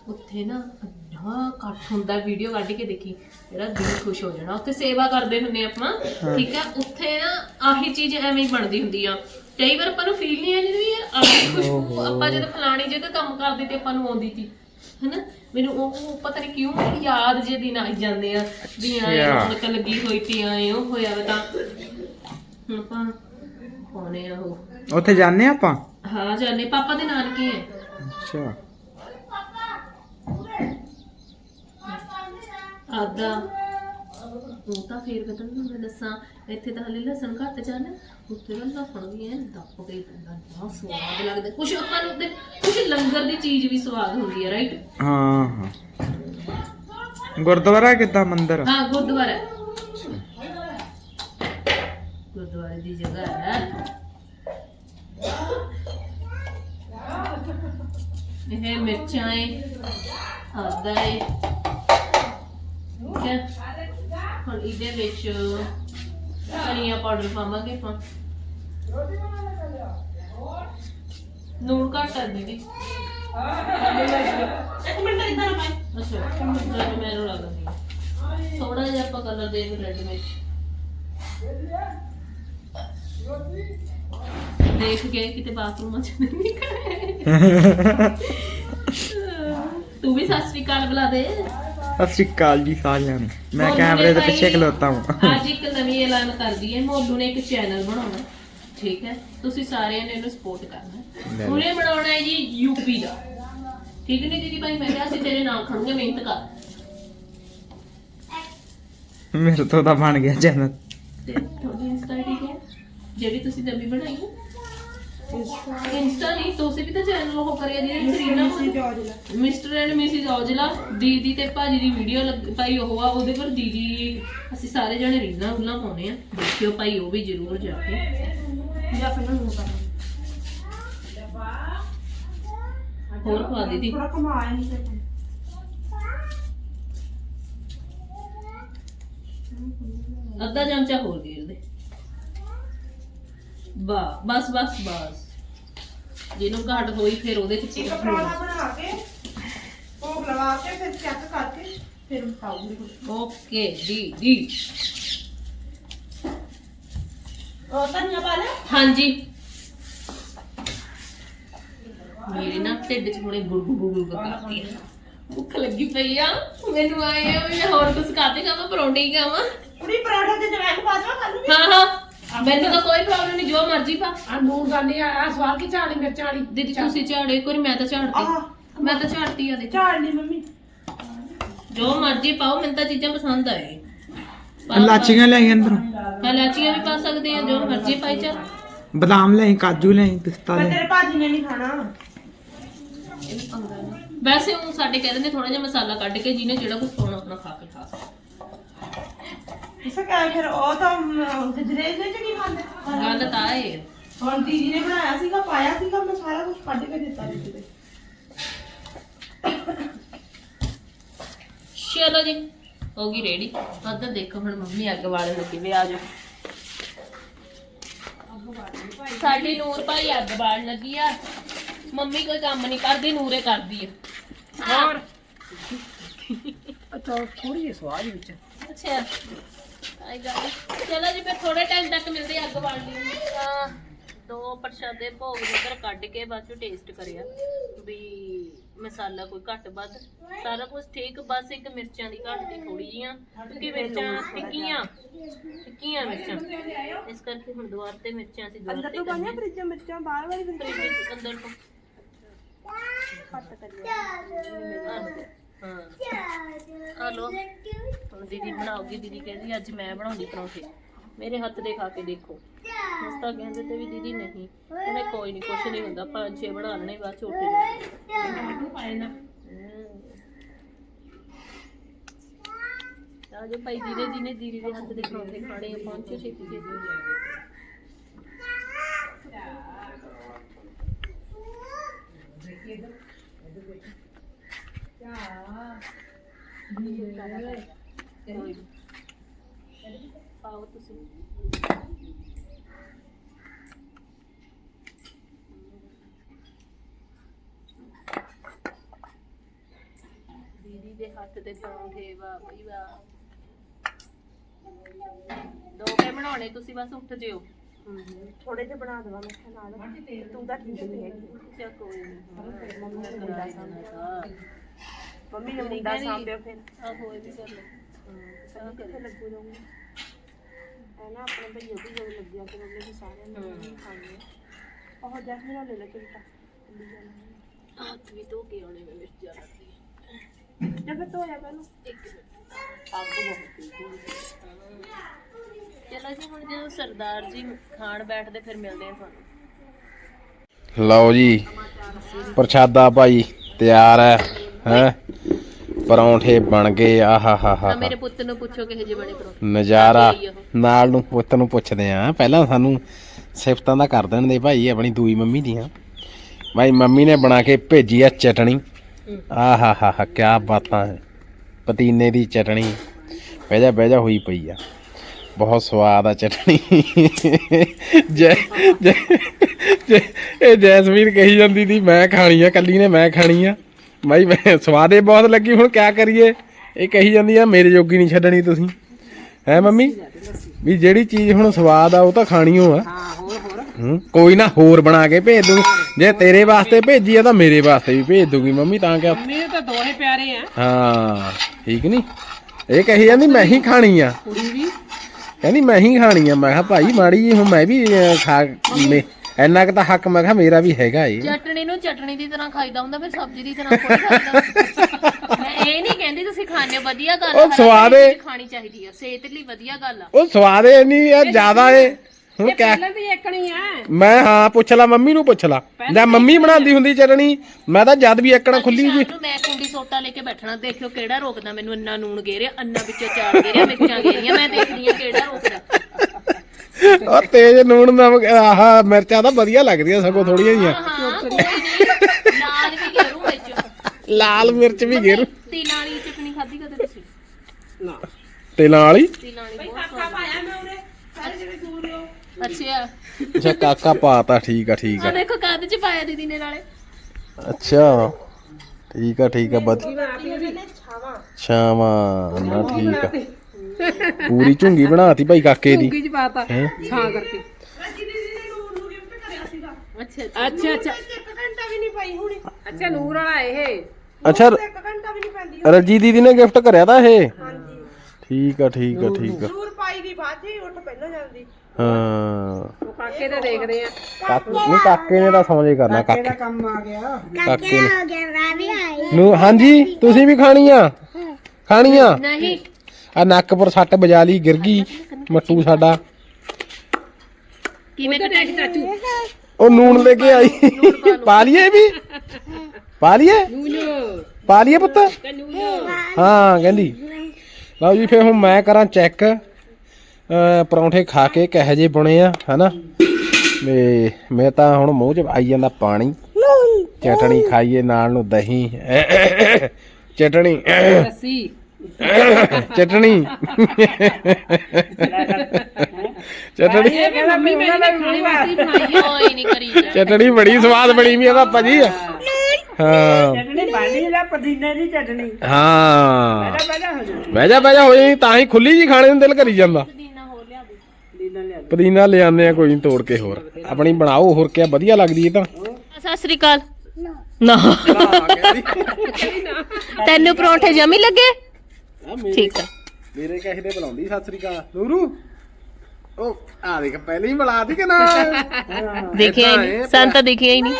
ਉੱਥੇ ਨਾ ਇੰਨਾ ਇਕੱਠ ਹੁੰਦਾ ਵੀਡੀਓ ਕੱਢ ਕੇ ਦੇਖੀ ਮੇਰਾ ਦਿਲ ਖੁਸ਼ ਹੋ ਜਾਣਾ ਉੱਥੇ ਸੇਵਾ ਕਰਦੇ ਹੁੰਦੇ ਆਪਾਂ ਠੀਕ ਆ? ਉੱਥੇ ਨਾ ਆਹੀ ਚੀਜ਼ ਐਵੇਂ ਹੀ ਬਣਦੀ ਹੁੰਦੀ ਆ। ਕਈ ਵਾਰ ਆਪਾਂ ਨੂੰ ਫੀਲ ਨਹੀਂ ਆਉਂਦੀ ਵੀ ਆਹੀ ਖੁਸ਼ਬੂ ਆਪਾਂ ਜਦੋਂ ਫਲਾਣੀ ਜਗ੍ਹਾ ਕੰਮ ਕਰਦੇ ਤੇ ਆਪਾਂ ਨੂੰ ਆਉਂਦੀ ਸੀ ਹਨਾ? ਮੈਨੂੰ ਉਹ ਉਹ ਪਤਾ ਨਹੀਂ ਕਿਉਂ ਯਾਦ ਜੇ ਦਿਨ ਆਈ ਜਾਂਦੇ ਆ ਵੀ ਆਏ ਰੌਣਕ ਲੱਗੀ ਹੋਈ ਤੀ ਆਏ ਉਹ ਹੋਇਆ ਵਾ ਤਾਂ। ਹੁਣ ਆਪਾਂ ਪਾਉਣੇ ਆ ਉਹ। ਉੱਥੇ ਜਾਂਦੇ ਆ ਆਪਾਂ? ਹਾਂ ਜਾਨੇ ਪਾਪਾ ਦੇ ਨਾਨਕੇ ਹੈ ਅੱਛਾ। ਆਦਾ। ਉਹ ਤਾਂ ਫੇਰ ਪਤਾ ਨਹੀਂ ਮੈਂ ਦੱਸਾਂ ਇੱਥੇ ਤਾਂ ਹਲੇ ਲਸਣ ਘੱਟ ਜਾਣ ਉੱਥੇ ਤਾਂ ਲਸਣ ਵੀ ਐ ਦੱਪ ਕੇ ਪੈਂਦਾ ਬਹੁਤ ਸਵਾਦ ਲੱਗਦਾ। ਕੁਛ ਆਪਾਂ ਨੂੰ ਤੇ ਕੁਛ ਲੰਗਰ ਦੀ ਚੀਜ਼ ਵੀ ਸਵਾਦ ਹੁੰਦੀ ਹੈ ਰਾਈਟ ਹਾਂ ਹਾਂ। ਗੁਰਦੁਆਰਾ ਕਿੱਦਾਂ ਮੰਦਿਰ? ਹਾਂ ਗੁਰਦੁਆਰਾ। ਗੁਰਦੁਆਰੇ ਦੀ ਜਗ੍ਹਾ ਹੈ। ਇਹ ਮਿਰਚਾਂ ਹੈ ਆਦਾ ਹੈ ਠੀਕ ਹੈ। ਹੁਣ ਇਹਦੇ ਵਿੱਚ ਧਨੀਆ ਪਾਊਡਰ ਪਾਵਾਂਗੇ ਆਪਾਂ। ਨੂਣ ਘੱਟ ਕਰ ਦੇਗੀ ਇੱਕ ਮਿੰਟ ਇਦਾਂ ਨਾ ਪਾਈ ਅੱਛਾ ਜਦ ਮੈਨੂੰ ਲੱਗਦਾ ਸੀ ਥੋੜਾ ਜਿਹਾ ਆਪਾਂ ਕਲਰ ਦੇ ਦੇ ਰੈੱਡ ਵਿੱਚ। ਦੇਖ ਕੇ ਕਿਤੇ ਬਾਥਰੂਮ ਚ ਨਹੀਂ ਨਿਕਲੇ। <laughs> ਤੂੰ ਵੀ ਸਤਿ ਸ੍ਰੀ ਅਕਾਲ ਬੁਲਾ ਦੇ। ਸਤਿ ਸ਼੍ਰੀ ਅਕਾਲ ਜੀ ਸਾਰਿਆਂ ਨੂੰ। ਮੈਂ ਕੈਮਰੇ ਨੇ ਦੇ ਭਾਈ ਪਿੱਛੇ ਖਲੋਤਾ ਹਾਂ। ਅੱਜ ਇੱਕ ਨਵੀਂ ਐਲਾਨ ਕਰਦੀ ਹੈ ਮੋਲੂ ਨੇ ਇੱਕ ਚੈਨਲ ਬਣਾਉਣਾ। ਠੀਕ ਹੈ? ਤੁਸੀਂ ਸਾਰਿਆਂ ਨੇ ਇਹਨੂੰ ਸਪੋਰਟ ਕਰਨਾ। ਉਹਨੇ ਬਣਾਉਣਾ ਹੈ ਜੀ ਯੂਪੀ ਦਾ। ਠੀਕ ਨਹੀਂ ਦੀਦੀ ਭਾਈ? ਮੈਂ ਕਿਹਾ ਅਸੀਂ ਤੇਰੇ ਨਾਲ ਖੜੂਗੇ ਮਿਹਨਤ ਕਰ। ਮੇਰੇ ਤੋਂ ਤਾਂ ਬਣ ਗਿਆ ਚੈਨਲ। ਤੇ ਤੁਹਾਡੀ ਇੰਸਟਾ ਆਈਡੀ ਕੀ ਹੈ ਜਿਹੜੀ ਤੁਸੀਂ ਨਵੀਂ ਬਣਾਈ ਹੈ। ਇੰਸਟਾ ਨਹੀਂ ਤੁਸੀਂ ਵੀ ਤਾਂ ਚੈਨਲ ਉਹ ਕਰਿਆ ਜਿਹੜੀ Kareena Mr and Mrs Aujla ਦੀਦੀ ਤੇ ਭਾਜੀ ਦੀ ਵੀਡੀਓ ਪਾਈ ਉਹ ਆ ਉਹਦੇ ਪਰ ਦੀਦੀ ਅਸੀਂ ਸਾਰੇ ਜਣੇ ਰੀਲਾਂ ਰੂਲਾਂ ਪਾਉਣੇ ਆ। ਦੇਖਿਓ ਭਾਈ ਉਹ ਵੀ ਜ਼ਰੂਰ ਜਾ ਕੇ। ਜਾਂ ਫਿਰ ਨੂੰ ਕਰ ਹੋਰ ਪਾ ਦੀਦੀ। ਥੋੜਾ ਕਮਾਇਆ ਨਹੀਂ ਤੇ ਅੱਧਾ ਚਮਚਾ ਹੋਰ ਦੇ ਬਸ ਬਸ ਬਸ। ਜਿਹਨੂੰ ਘਾਟ ਹੋਈ ਫਿਰ ਉਹਦੇ ਚ ਇੱਕ ਪਰੌਂਠਾ ਬਣਾ ਕੇ ਭੋਗ ਲਵਾ ਕੇ ਫਿਰ ਚੈੱਕ ਕਰਕੇ ਫਿਰ ਪਾਉਂਗੀ ਓਕੇ ਜੀ ਜੀ। ਉਹ ਧਨੀਆ ਪਾ ਲੈ ਹਾਂਜੀ। ਮੇਰੇ ਨਾ ਢਿੱਡ 'ਚ ਹੁਣੇ ਗੁਰਗੁ ਗੁਰਗੁ ਕਰਦੀ ਆ। ਭੁੱਖ ਲੱਗੀ ਪਈ ਆ। ਮੈਨੂੰ ਆਏ ਆ ਵੀ ਮੈਂ ਹੋਰ ਕੁਝ ਖਾਤੇ ਖਾਵਾਂ ਪਰੌਂਠੇ ਹੀ ਖਾਵਾਂ। ਕੁੜੀ ਪਰੌਂਠੇ ਤੇ ਜਵੈਨ ਪਾ ਦਵਾ ਕੱਲ ਵੀ। ਹਾਂ ਹਾਂ। ਮੈਨੂੰ ਤਾਂ ਕੋਈ ਪ੍ਰੋਬਲਮ ਨਹੀਂ ਜੋ ਮਰਜ਼ੀ ਪਾ। ਆ ਨੂਨ ਦਾਨੀ ਆ ਸਵਾਲ ਕੀ ਚਾਲੀ ਮਿਰਚਾਂ ਵਾਲੀ ਦੀਦੀ ਤੁਸੀਂ ਝਾੜੋ ਇੱਕ ਵਾਰੀ ਮੈਂ ਤਾਂ ਝਾੜਤੀ। ਆਹ। ਮੈਂ ਤਾਂ ਝਾੜਤੀ ਆ ਦੇ ਝਾੜ ਨਹੀਂ ਮੰਮੀ। ਜੋ ਮਰਜ਼ੀ ਪਾਓ ਮੈਨੂੰ ਤਾਂ ਚੀਜ਼ਾਂ ਪਸੰਦ ਆਏ ਲਾਚੀਆਂ ਲੈ ਅੰਦਰੋਂ। ਇਲਾਚੀਆਂ ਵੀ ਪਾ ਸਕਦੇ ਆ ਜੋ ਮਰਜ਼ੀ ਪਾਈ ਚਾ ਬਦਾਮ ਲੈ ਕਾਜੂ ਲੈ ਪਿਸਤਾ ਪਰ ਲੈ ਤੇਰੇ ਭਾਜੀ ਨੇ ਨਹੀਂ ਖਾਣਾ। ਵੈਸੇ ਉਹ ਸਾਡੇ ਕਹਿ ਦਿੰਦੇ ਥੋੜਾ ਜਿਹਾ ਮਸਾਲਾ ਕੱਢ ਕੇ ਜਿਹਨੇ ਜਿਹੜਾ ਕੁਝ ਪਾਉਣਾ ਆਪਣਾ ਖਾ ਕੇ ਖਾ ਸਕਦਾ। ਇਸੇ ਕਾਰਨ ਫਿਰ ਉਹ ਤਾਂ ਗਜਰੇ ਦੇ ਚ ਕੀ ਖਾਂਦੇ? ਗੱਲ ਤਾਂ ਇਹ ਹੈ। ਹੁਣ ਦੀਦੀ ਨੇ ਬਣਾਇਆ ਸੀਗਾ ਪਾਇਆ ਸੀਗਾ ਮੈਂ ਸਾਰਾ ਕੁਝ ਕੱਢ ਕੇ ਦਿੱਤਾ ਦੀਦੀ ਦੇ ਚਲੋ ਜੀ ਹੋ ਗਈ ਰੈਡੀ ਅੱਧਾ ਦੇਖੋ ਹੁਣ ਮੰਮੀ ਅੱਗ ਵਾਲੇ ਲੱਗੇ ਵੇ ਆ ਜਾਓ। ਸਾਡੀ ਨੂਰ ਭਾਈ ਅੱਗ ਬਾਲਣ ਲੱਗੀ ਆ। ਮੰਮੀ ਕੋਈ ਕੰਮ ਨਹੀਂ ਕਰਦੀ ਨੂਰੇ ਕਰਦੀ ਆ। ਹੋਰ? ਅੱਛਾ ਥੋੜੀ ਜਿਹੀ ਸਵਾਦ ਵਿੱਚ ਅੱਛਾ। ਆਈ ਗੱਲ ਚਲੋ ਜੀ ਫਿਰ ਥੋੜੇ ਟਾਈਮ ਤੱਕ ਮਿਲਦੇ ਆ ਅੱਗ ਬਾਲਣ ਨੂੰ ਤਾਂ ਦੋ ਪ੍ਰਸ਼ਾਦੇ ਭੋਗ ਦੇ ਉੱਪਰ ਕੱਢ ਕੇ ਬਾਅਦ ਚੋਂ ਟੇਸਟ ਕਰਿਆ। ਵੀ ਮਸਾਲਾ ਕੋਈ ਘੱਟ ਵੱਧ। ਸਾਰਾ ਕੁਝ ਠੀਕ ਬਸ ਇੱਕ ਮਿਰਚਾਂ ਦੀ ਘੱਟ ਦੀ ਥੋੜੀ ਜੀਆਂ ਕਿਉਂਕਿ ਮਿਰਚਾਂ ਫਿੱਕੀਆਂ ਫਿੱਕੀਆਂ ਮਿਰਚਾਂ। ਇਸ ਕਰਕੇ ਹੁਣ ਦੁਆਰ ਤੇ ਮਿਰਚਾਂ ਅਸੀਂ ਦੁਆਰ ਤੇ ਕਰਨੀਆਂ। ਫ੍ਰਿਜ ਮਿਰਚਾਂ? ਬਾਹਰ ਵਾਲੀ ਫ੍ਰਿਜ ਫਰਿੱਜ ਅੰਦਰ ਤੋਂ। ਹਾਂ ਹਲੋ ਹੁਣ ਦੀਦੀ ਬਣਾਉਗੀ, ਦੀਦੀ ਕਹਿੰਦੀ ਅੱਜ ਮੈਂ ਬਣਾਉਂਦੀ ਪਰੌਂਠੇ। ਮੇਰੇ ਹੱਥ ਦੇ ਖਾ ਕੇ ਦੇਖੋ। ਉਸ ਤਾਂ ਕਹਿੰਦੇ ਤੇ ਵੀ ਦੀਦੀ ਨਹੀਂ। ਕਹਿੰਦੇ ਕੋਈ ਨਹੀਂ ਕੁਛ ਨਹੀਂ ਹੁੰਦਾ, ਪੰਜ ਛੇ ਬਣਾ ਲੈਣੇ, ਬਾਅਦ ਚ ਉੱਠ ਪਾਏ ਨਾ ਆ ਜੋ ਭਾਈ ਜਿਹਨੇ ਜਿਹਨੇ ਦੀਦੀ ਦੇ ਹੱਥ ਦੇ ਪਰੌਂਠੇ ਖਾਣੇ ਆ, ਪਹੁੰਚੋ ਛੇਤੀ ਛੇਤੀ ਹੋ ਜਾਵੇ ਕੋਈ ਨੀ। ਪਾਓ ਤੁਸੀਂ ਦੀਦੀ ਦੇ ਹੱਥ ਤੇ ਪਰੌਂਠੇ ਵਾਹ ਬਈ ਵਾਹ ਦੋ ਕੇ ਬਣਾਉਣੇ ਤੁਸੀਂ ਬਸ ਉੱਠ ਜਿਓ। ਥੋੜੇ ਜਿਹਾ ਬਣਾ ਦਵਾ ਮੈਂ ਨਾਲ। ਤੂੰ ਤਾਂ ਠੀਕ ਨਹੀਂ ਹੈਗੀ। ਚਾ ਕੋਈ ਨਹੀਂ ਮੰਮੀ ਨੇ ਮੁੰਡਾ ਸਾਂਭਿਆ ਫਿਰ। ਆ ਹੋਏ ਵੀ ਕਰ ਲਓ ਸਾਨੂੰ ਕਿੱਥੇ ਲੱਗੂ ਜਾਊਂਗੀ ਐ ਨਾ ਆਪਣੇ ਭਈਏ ਵੀ ਜਦੋਂ ਲੱਗਿਆ ਤੇ ਮੰਮੀ ਵੀ ਸਾਰਿਆਂ ਨੇ ਨਹੀਂ ਖਾਣੀ ਉਹ ਜੈਸਮੀਨ ਨਾਲ ਲੈ ਲੈ ਚਿੰਤਾ ਹੱਥ ਵੀ ਧੋ ਕੇ ਆਉਣੇ ਮੈਂ ਮਿਰਚ ਜਾਂਦੀ ਜਾਂ ਫਿਰ ਧੋਇਆ ਪਹਿਲਾਂ। ਇੱਕ ਮਿੰਟ। ਅੱਗ ਬਹੁਤ ਚਲੋ ਜੀ ਹੁਣ ਜਦੋਂ ਸਰਦਾਰ ਜੀ ਖਾਣ ਬੈਠਦੇ ਫਿਰ ਮਿਲਦੇ ਆ ਤੁਹਾਨੂੰ। ਲਓ ਜੀ ਪ੍ਰਸ਼ਾਦਾ ਭਾਈ ਤਿਆਰ ਹੈ। ਹੈ। ਪਰੌਂਠੇ ਬਣ ਗਏ ਆਹਾ ਹਾ ਹਾ ਮੇਰੇ ਪੁੱਤ ਨੂੰ ਪੁੱਛੋ ਕਿਹੇ ਜਿਹੇ ਬਣੇ ਪਰੌਂਠੇ। ਨਜ਼ਾਰਾ। ਨਾਲ ਨੂੰ ਪੁੱਤ ਨੂੰ ਪੁੱਛਦੇ ਆ ਪਹਿਲਾਂ ਸਾਨੂੰ ਸਿਫਤਾਂ ਦਾ ਕਰ ਦੇਣ ਦੇ ਭਾਈ ਆਪਣੀ ਦੂਈ ਮੰਮੀ ਦੀਆਂ। ਭਾਈ ਮੰਮੀ ਨੇ ਬਣਾ ਕੇ ਭੇਜੀ ਆ ਚਟਣੀ। ਆਹਾ ਹਾ ਹਾ ਕੀ ਬਾਤਾਂ ਹੈ। ਪਤੀਨੇ ਦੀ ਚਟਣੀ। ਬਹਿ ਜਾ ਬਹਿ ਜਾ ਹੋਈ ਪਈ ਆ। ਬਹੁਤ ਸਵਾਦ ਆ ਚਟਣੀ। ਜੈ ਜੈ ਜੈ- ਇਹ ਜੈਸਮੀਨ ਕਹੀ ਜਾਂਦੀ ਸੀ ਮੈਂ ਖਾਣੀ ਆ ਕੱਲੀ ਨੇ ਮੈਂ ਖਾਣੀ ਆ। ਭਾਈ ਮੈਂ ਸਵਾਦ ਬਹੁਤ ਲੱਗੀ ਹੁਣ ਕਿਆ ਕਰੀਏ? ਇਹ ਕਹੀ ਜਾਂਦੀ ਆ ਮੇਰੇ ਜੋਗੀ ਨਹੀਂ ਛੱਡਣੀ ਤੁਸੀਂ। ਹੈ ਮੰਮੀ? ਵੀ ਜਿਹੜੀ ਚੀਜ਼ ਹੁਣ ਸਵਾਦ ਆ ਉਹ ਤਾਂ ਖਾਣੀ ਆ। ਹਾਂ ਹੋਰ ਹੋਰ ਹੂੰ ਕੋਈ ਨਾ ਹੋਰ ਬਣਾ ਕੇ ਭੇਜ ਦੂੰ ਜੇ ਤੇਰੇ ਵਾਸਤੇ ਭੇਜੀ ਆ ਤਾਂ ਮੇਰੇ ਵਾਸਤੇ ਵੀ ਭੇਜ ਦੂਗੀ ਮੰਮੀ ਤਾਂ ਕਿ ਮੇਰੇ ਤਾਂ ਦੋਹੇ ਪਿਆਰੇ ਆ। ਹਾਂ ਠੀਕ ਨਹੀਂ ਇਹ ਕਹੀ ਜਾਂਦੀ ਮੈਂ ਹੀ ਖਾਣੀ ਆ। ਕੁੜੀ ਵੀ। ਕਹਿੰਦੀ ਮੈਂ ਹੀ ਖਾਣੀ ਆ। ਮੈਂ ਕਿਹਾ ਭਾਈ ਮਾੜੀ ਜੀ ਹੁਣ ਮੈਂ ਵੀ ਖਾ ਮੇ ਇੰਨਾ ਕੁ ਤਾਂ ਹੱਕ ਮੈਂ ਕਿਹਾ ਮੇਰਾ ਵੀ ਹੈਗਾ ਏ। ਚਟਣੀ ਨੂੰ ਚਟਣੀ ਦੀ ਤਰ੍ਹਾਂ ਖਾਈਦਾ ਹੁੰਦਾ ਫਿਰ ਸਬਜ਼ੀ ਦੀ ਤਰ੍ਹਾਂ ਕੋਈ ਖਾਈਦਾ ਮੈਂ ਇਹ ਨਹੀਂ ਕਹਿੰਦੀ ਤੁਸੀਂ ਖਾਣੇ ਹੋ, ਵਧੀਆ ਗੱਲ ਉਹ ਸਵਾਦ ਏ। ਖਾਣੀ ਚਾਹੀਦੀ ਆ ਸਿਹਤ ਲਈ ਵਧੀਆ ਗੱਲ ਆ। ਉਹ ਸਵਾਦ ਏ ਨਹੀਂ ਆ ਜ਼ਿਆਦਾ ਏ। ਹੁਣ ਕਹਿ ਪਹਿਲਾਂ ਵੀ ਇੱਕਣੀ ਆ। ਮੈਂ ਹਾਂ ਪੁੱਛ ਲਾ ਮੰਮੀ ਨੂੰ ਪੁੱਛ ਲਾ। ਜਾਂ ਮੰਮੀ ਬਣਾਉਂਦੀ ਹੁੰਦੀ ਚਟਣੀ ਮੈਂ ਤਾਂ ਜਦ ਵੀ ਇੱਕਣਾ ਖੁੱਲੀ ਜੀ ਮੈਂ ਕੁੰਡੀ ਸੋਟਾ ਲੈ ਕੇ ਬੈਠਣਾ ਦੇਖਿਓ ਕਿਹੜਾ ਰੋਕਦਾ ਮੈਨੂੰ ਇੰਨਾ ਨੂਣ ਗੇਰਿਆ ਅੰਨਾ ਵਿੱਚੋਂ ਚਾਰ ਗੇਰਿਆ ਮਿਰਚਾਂ ਗੇਰੀਆਂ ਮੈਂ ਦੇਖਦੀ ਆ ਕਿਹੜਾ ਰੋਕਦਾ। ਉਹ ਤੇਜ਼ ਨੂਣ ਨਮਕ ਆਹ ਮਿਰਚਾਂ ਤਾਂ ਵਧੀਆ ਲੱਗਦੀਆਂ ਸਗੋਂ ਥੋੜੀਆਂ ਜੀਆਂ ਹਾਂ ਲਾਲ ਵੀ ਗੇਰੂ ਵਿੱਚ। ਲਾਲ ਮਿਰਚ ਵੀ ਗੇਰ ਤਿਲਾਂ ਵਾਲੀ ਚਟਣੀ ਖਾਧੀ ਕਦੇ ਤੁਸੀਂ? ਤੇ ਨਾਲ ਹੀ ਤਿਲਾਂ ਵਾਲੀ ਬਹੁਤ ਕਾਕਾ ਪਾਇਆ ਮੈਂ ਉਰੇ। ਸਾਰੇ ਜਿਹੜੇ ਦੂਰ ਹੋ। ਅੱਛਾ। ਅੱਛਾ ਕਾਕਾ ਪਾਤਾ ਠੀਕ ਆ ਠੀਕ ਆ। ਆ ਦੇਖੋ ਕਾਦ ਚ ਪਾਇਆ ਦੀਦੀ ਨੇ ਨਾਲੇ। ਅੱਛਾ। ਠੀਕ ਆ ਠੀਕ ਆ ਬਦ ਸ਼ਾਮਾਂ ਨਾ ਠੀਕ ਆ। ਪੂਰੀ ਝੁੰਗੀ ਬਣਾਤੀ ਭਾਈ ਕਾਕੇ ਦੀ। ਕੀ ਚ ਪਾਤਾ। ਹੈਂ? ਛਾਂ ਕਰਕੇ। ਰਾਜੀ ਦੀਦੀ ਨੇ ਨੂਰ ਨੂੰ ਗਿਫਟ ਕਰਿਆ ਸੀਗਾ ਅੱਛਾ। ਅੱਛਾ ਅੱਛਾ ਇੱਕ ਘੰਟਾ ਵੀ ਨਹੀਂ ਪਾਈ ਹੋਣੀ। ਅੱਛਾ ਨੂਰ ਵਾਲਾ ਇਹ। ਅੱਛਾ ਇੱਕ ਘੰਟਾ ਵੀ ਨਹੀਂ ਪੈਂਦੀ ਰਜੀ ਦੀਦੀ ਨੇ ਗਿਫਟ ਕਰਿਆ ਤਾਂ ਇਹ? ਹਾਂਜੀ। ਠੀਕ ਆ ਠੀਕ ਆ ਠੀਕ ਆ। ਨੂਰ। ਪਾਈ ਦੀ ਬਾਅਦ ਹੀ ਉੱਠ ਪਹਿਲਾਂ ਜਾਂਦੀ। ਹਾਂ। ਉਹ ਕਾਕੇ ਦੇ ਦੇਖਦੇ ਆ। ਕਾਕੇ ਨਹੀਂ ਕਾਕੇ ਨੇ ਤਾਂ ਸਮਝੇ ਕਰਨਾ ਕਾਕੇ ਇਹਦਾ ਕੰਮ ਆ ਗਿਆ। ਕਾਕੇ ਨੇ। ਨੂੰ ਹਾਂਜੀ ਤੁਸੀਂ ਵੀ ਖਾਣੀ ਆ ਖਾਣੀ ਆ ਨਹੀਂ। ਆ ਨੱਕਪੁਰ ਸੱਟ ਬਜਾ ਲਈ ਗਿਰ ਗਈ ਮੱਟੂ ਸਾਡਾ। ਕਿਵੇਂ ਦੇਖ ਚਾਚੂ? ਉਹ ਨੂਣ ਲੈ ਕੇ ਆਈ। ਪਾ ਲਈਏ ਵੀ? ਪਾ ਲਈਏ? ਨੂਨੋ ਪਾ ਲਈਏ ਪੁੱਤ? ਹਾਂ ਕਹਿੰਦੀ। ਲਓ ਜੀ ਫੇਰ ਹੁਣ ਮੈਂ ਕਰਾਂ ਚੈੱਕ ਪਰੌਂਠੇ ਖਾ ਕੇ ਕਿਹੋ ਜਿਹੇ ਬਣੇ ਆ ਹਨਾ? ਤੇ ਮੈਂ ਤਾਂ ਹੁਣ ਮੂੰਹ 'ਚ ਆਈ ਜਾਂਦਾ ਪਾਣੀ। ਚਟਣੀ ਖਾਈਏ ਨਾਲ ਨੂੰ ਦਹੀਂ। ਚਟਣੀ। ਲੱਸੀ। ਚਟਣੀ। ਚਟਣੀ। ਇਹ ਮੰਮੀ ਮੇਰੀ ਨੇ ਖਾਣੇ ਵਾਸਤੇ ਬਣਾਈ ਕੋਈ ਨਹੀਂ ਕਰੀ ਜਾ ਚਟਣੀ ਬੜੀ ਸਵਾਦ ਬਣੀ ਵੀ ਆ ਪਾਪਾ ਜੀ ਹਾਂ। ਚਟਣੀ ਬਾਣੀ ਦਾ ਪੁਦੀਨੇ ਦੀ ਚਟਣੀ? ਹਾਂ। ਪਹਿਲਾਂ ਹੋ ਜਾਣੀ ਬਹਿ ਜਾ ਬਹਿ ਜਾ ਹੋ ਜਾਈ ਤਾਂ ਹੀ ਖੁੱਲੀ ਜੀ ਖਾਣੇ ਨੂੰ ਦਿਲ ਕਰੀ ਜਾਂਦਾ। ਦੇ। ਪੁਦੀਨਾ ਲਿਆਉਂਦੇ ਆ ਕੋਈ ਨੀ ਤੋੜ ਕੇ ਹੋਰ। ਆਪਣੀ ਬਣਾਓ ਹੋਰ ਕਿਆ ਵਧੀਆ ਲੱਗਦੀ ਹੈ ਤਾਂ। ਸਤਿ ਸ੍ਰੀ ਅਕਾਲ। ਨਾ। ਤੈਨੂੰ ਪਰੌਂਠੇ ਜਮੀ ਲੱਗੇ? ਠੀਕ ਆ। ਮੇਰੇ ਕਹੇ ਦੇ ਬੁਲਾਉਂਦੀ ਸਤਿ ਸ੍ਰੀ ਅਕਾਲ। ਨੂਰੂ ਉਹ ਆ ਦੇਖ ਪਹਿਲੇ ਹੀ ਬੁਲਾਤੀ ਕਿ ਨਾ? <laughs> ਦੇਖਿਆ ਹੀ ਨਹੀਂ ਸਾਨੂੰ ਤਾਂ ਦੇਖਿਆ ਹੀ ਨਹੀਂ।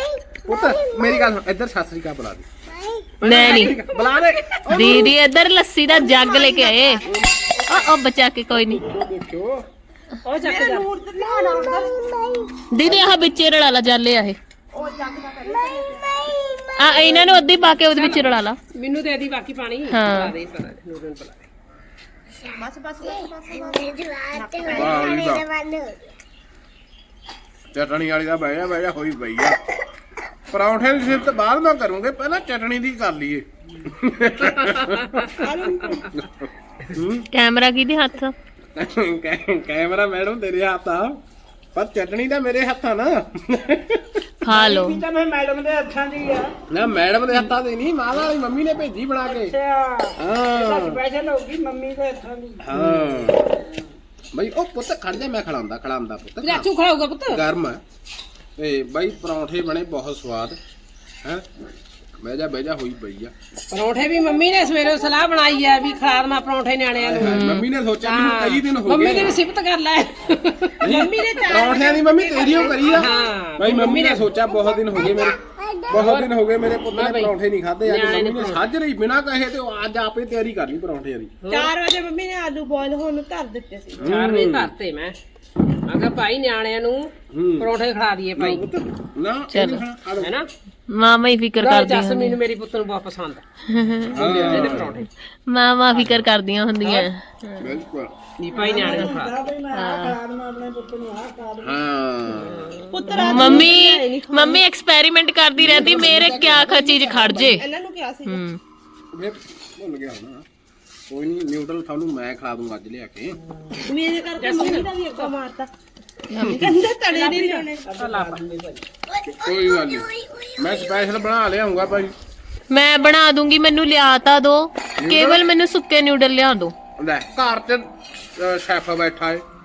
ਪੁੱਤ ਮੇਰੀ ਗੱਲ ਸੁਣ, ਇੱਧਰ ਸਤਿ ਸ੍ਰੀ ਅਕਾਲ ਬੁਲਾ ਦੇ। ਮੈਂ ਨਹੀਂ। ਬੁਲਾ ਦੇ। ਦੀਦੀ ਇੱਧਰ ਲੱਸੀ ਦਾ ਜੱਗ ਲੈ ਕੇ ਆਏ। ਉਹ ਉਹ ਬਚਾ ਕੇ ਕੋਈ ਨਹੀਂ। ਦੇਖਿਓ ਉਹ ਚੱਕ ਜਾ। ਦੀਦੀ ਆਹ ਵਿੱਚੇ ਰਲਾ ਲਾ ਜਾਲੇ ਆ ਇਹ। ਆ ਇਹਨਾਂ ਨੂੰ ਅੱਧੀ ਪਾ ਕੇ ਉਹਦੇ ਵਿੱਚ ਰਲਾ ਲਾ। ਮੈਨੂੰ ਦੇ ਦੀ ਬਾਕੀ ਪਾਣੀ ਹਾਂ। ਪਾ ਦੇ ਪਾ ਦੇ ਨੂਰ ਨੂੰ ਪਾ ਦੇ। ਬਸ ਬਸ ਬਸ ਚਟਣੀ ਵਾਲੀ ਦਾ ਬਹਿ ਜਾ ਬਹਿ ਜਾ ਹੋਈ ਪਈ ਆ। ਪਰੌਂਠੇ ਦੀ ਸਿਫਤ ਬਾਅਦ ਮੈਂ ਕਰੂੰਗੇ ਪਹਿਲਾਂ ਚਟਣੀ ਦੀ ਕਰ ਲਈਏ। ਕੈਮਰਾ ਕਿਹਦੇ ਹੱਥ? ਕੈ- ਕੈਮਰਾ ਮੈਡਮ ਤੇਰੇ ਹੱਥ ਆ। ਪਰ ਚਟਣੀ ਤਾਂ ਮੇਰੇ ਹੱਥਾਂ ਨਾ। ਖਾ ਲਓ। ਇਹ ਤਾਂ ਮੈਂ ਮੈਡਮ ਦੇ ਹੱਥਾਂ ਦੀ ਆ। ਨਾ ਮੈਡਮ ਦੇ ਹੱਥਾਂ ਦੀ ਨਹੀਂ ਮਾਲਾ ਵਾਲੀ ਮੰਮੀ ਨੇ ਭੇਜੀ ਬਣਾ ਕੇ। ਅੱਛਾ। ਹਾਂ। ਸਪੈਸ਼ਲ ਹੋਊਗੀ ਮੰਮੀ ਦੇ ਹੱਥਾਂ ਦੀ। ਹਾਂ। ਬਈ ਉਹ ਪੁੱਤ ਖੜ ਜਾ ਮੈਂ ਖੜਾਉਂਦਾ ਖੜਾਉਂਦਾ ਪੁੱਤ। ਚਾਚੂ ਖਾਊਗਾ ਪੁੱਤ? ਗਰਮ ਹੈ। ਤੇ ਬਈ ਪਰੌਂਠੇ ਬਣੇ ਬਹੁਤ ਸਵਾਦ। ਹੈ? ਬਹਿ ਜਾ ਬਹਿ ਜਾ ਹੋਈ ਪਈ ਆ। ਪਰੌਂਠੇ ਵੀ ਮੰਮੀ ਨੇ ਸਵੇਰੇ ਸਲਾਹ ਬਣਾਈ ਆ ਵੀ ਖਾਰਮਾ ਪਰੌਂਠੇ ਨਿਆਣਿਆਂ ਨੂੰ। ਮੰਮੀ ਨੇ ਸੋਚਿਆ ਵੀ ਹੁਣ ਕਈ ਦਿਨ ਹੋ ਮੰਮੀ ਦੀ ਗਏ ਸਿਫਤ ਕਰ ਲੈ। ਮੰਮੀ ਨੇ ਪਰੌਂਠਿਆਂ ਦੀ ਮੰਮੀ ਤੇਰੀ ਓ ਕਰੀ ਆ। ਹਾਂ ਬਈ ਮੰਮੀ ਨੇ ਸੋਚਿਆ ਬਹੁਤ ਦਿਨ ਹੋ ਗਏ ਮੇਰੇ ਬਹੁਤ ਦਿਨ ਹੋ ਗਏ ਮੇਰੇ ਪੁੱਤ ਨੇ ਪਰੌਂਠੇ ਨਹੀਂ ਖਾਦੇ ਅੱਜ ਮੰਮੀ ਨੇ ਸੱਜ ਰਹੀ ਬਿਨਾ ਕਹੇ ਤੇ ਉਹ ਅੱਜ ਆਪੇ ਤਿਆਰੀ ਕਰ ਲਈ ਪਰੌਂਠਿਆਂ ਦੀ। 4 ਵਜੇ ਮੰਮੀ ਨੇ ਆਲੂ ਬੋਇਲ ਹੋਣ ਨੂੰ ਧਰ ਦਿੱਤੇ ਸੀ। 4 ਵਜੇ ਧਰਤੇ ਮੈਂ। ਮੈਂ ਕਿਹਾ ਭਾਈ ਨਿਆਣਿਆਂ ਨੂੰ ਹੂੰ। ਪਰੌਂਠੇ ਖਿਲਾ ਦਈਏ ਭਾਈ। ਨਾ ਚਲੋ। ਹੈ ਨਾ? ਮਾਮਾ ਹੀ ਫਿਕਰ ਕਰਦੀਆਂ ਜਸਮੀਨ ਮੇਰੀ ਪੁੱਤ ਨੂੰ ਬਹੁਤ ਪਸੰਦ ਇਹਦੇ ਪਰੌਂਠੇ। ਮਾਮਾ ਫਿਕਰ ਕਰਦੀਆਂ ਹੁੰਦੀਆਂ। ਬਿਲਕੁਲ। ਵੀ ਭਾਈ ਨਿਆਣਿਆਂ ਨੂੰ ਹਾਂ। ਪੁੱਤਰ ਮੰਮੀ ਮੰਮੀ ਐਕਸਪੈਰੀਮੈਂਟ ਕਰਦੀ ਰਹਿੰਦੀ ਮੇਰੇ ਕਿਆ ਖਾ ਚੀਜ਼ ਖੜ ਜੇ। ਇਹਨਾਂ ਨੂੰ ਕਿਹਾ ਸੀ। ਹੂੰ। ਮੈਂ ਭੁੱਲ ਗਿਆ ਹੁਣ। ਕੋਈ ਨਹੀਂ ਨਿਊਡਲ ਤੁਹਾਨੂੰ ਮੈਂ ਖਿਲਾ ਦੂੰਗਾ ਅੱਜ ਲਿਆ ਕੇ। ਮੇਰੇ ਕਰਕੇ ਮੰਮੀ ਦਾ ਵੀ ਅੱਗਾ ਮਾਰਤਾ। ਕਹਿੰਦੇ ਨਹੀਂ ਕੋਈ ਗੱਲ ਨਹੀਂ ਮੈਂ ਸਪੈਸ਼ਲ ਬਣਾ ਲਿਆਉਂਗਾ ਭਾਈ। ਮੈਂ ਬਣਾ ਦੂੰਗੀ ਮੈਨੂੰ ਲਿਆ ਤਾਂ ਦੋ। ਕੇਵਲ ਮੈਨੂੰ ਸੁੱਕੇ ਨਿਊਡਲ ਲਿਆ ਦੋ। ਲੈ ਘਰ ਤੇ ਸ਼ੈਫ ਬੈਠਾ ਏ।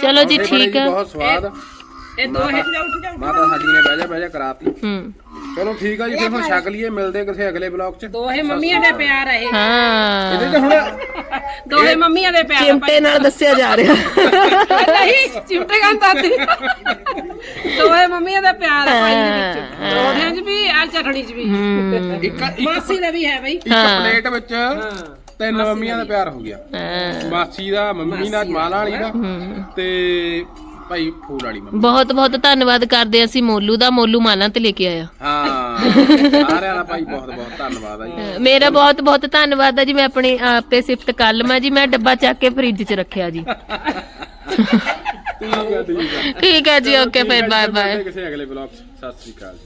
ਚਲੋ ਜੀ ਠੀਕ ਆ ਬਹੁਤ ਸਵਾਦ ਇਹ ਦੋਹੇ ਮਾਤਾ ਸਾਡੀ ਨੇ ਬਹਿ ਜਾ ਬਹਿ ਜਾ ਕਰਾਤੀ ਹੂੰ ਚਲੋ ਠੀਕ ਆ ਜੀ ਫਿਰ ਹੁਣ ਛਕ ਲਈਏ ਮਿਲਦੇ ਕਿਸੇ ਅਗਲੇ ਬਲੌਗ 'ਚ ਦੋਹੇ ਮੰਮੀਆਂ ਦੇ ਪਿਆਰ ਆ ਇਹ ਹਾਂ ਇਹਦੇ ਤੇ ਹੁਣ ਦੋਹੇ ਮੰਮੀਆਂ ਦੇ ਪਿਆਰ ਆ ਚਿਮਟੇ ਨਾਲ ਦੱਸਿਆ ਜਾ ਰਿਹਾ ਨਹੀਂ ਚਿਮਟੇ ਗੰਦਾ ਸੀ ਦੋਹੇ ਮੰਮੀਆਂ ਦਾ ਪਿਆਰ ਆ ਭਾਈ ਦੇ ਵਿੱਚ ਦੋਹਿਆਂ 'ਚ ਵੀ ਆ ਚਟਣੀ 'ਚ ਵੀ ਹੂੰ ਇੱਕ ਇੱਕ ਮਾਸੀ ਦਾ ਵੀ ਹੈ ਬਈ ਇੱਕ ਪਲੇਟ ਵਿੱਚ ਤਿੰਨ ਮੰਮੀਆਂ ਦਾ ਪਿਆਰ ਹੋ ਗਿਆ। ਮਾਸੀ ਦਾ ਮੰਮੀ ਨਾਲ ਮਾਲਾ ਵਾਲੀ ਦਾ ਤੇ ਭਾਈ ਫੂਲ ਵਾਲੀ ਮੰਮੀ। ਬਹੁਤ ਬਹੁਤ ਧੰਨਵਾਦ ਕਰਦੇ ਹਾਂ ਅਸੀਂ ਮੋਲੂ ਦਾ ਮੋਲੂ ਮਾਲਾਂ ਤੇ ਲੈ ਕੇ ਆਇਆ। ਹਾਂ ਸਾਰਿਆਂ ਦਾ ਭਾਈ ਬਹੁਤ ਬਹੁਤ ਧੰਨਵਾਦ ਆ ਜੀ। ਮੇਰਾ ਬਹੁਤ ਬਹੁਤ ਧੰਨਵਾਦ ਹੈ ਜੀ ਮੈਂ ਆਪਣੀ ਆਪ ਤੇ ਸਿਫਤ ਕਰ ਲਵਾਂ ਜੀ ਮੈਂ ਡੱਬਾ ਚੱਕ ਕੇ ਫ੍ਰਿਜ 'ਚ ਰੱਖਿਆ ਜੀ। ਠੀਕ ਆ ਠੀਕ ਆ। ਠੀਕ ਹੈ ਜੀ ਓਕੇ ਫਿਰ ਬਾਏ ਬਾਏ। ਕਿਸੇ ਅਗਲੇ ਬਲੌਗ 'ਚ। ਸਤਿ ਸ੍ਰੀ ਅਕਾਲ ਜੀ।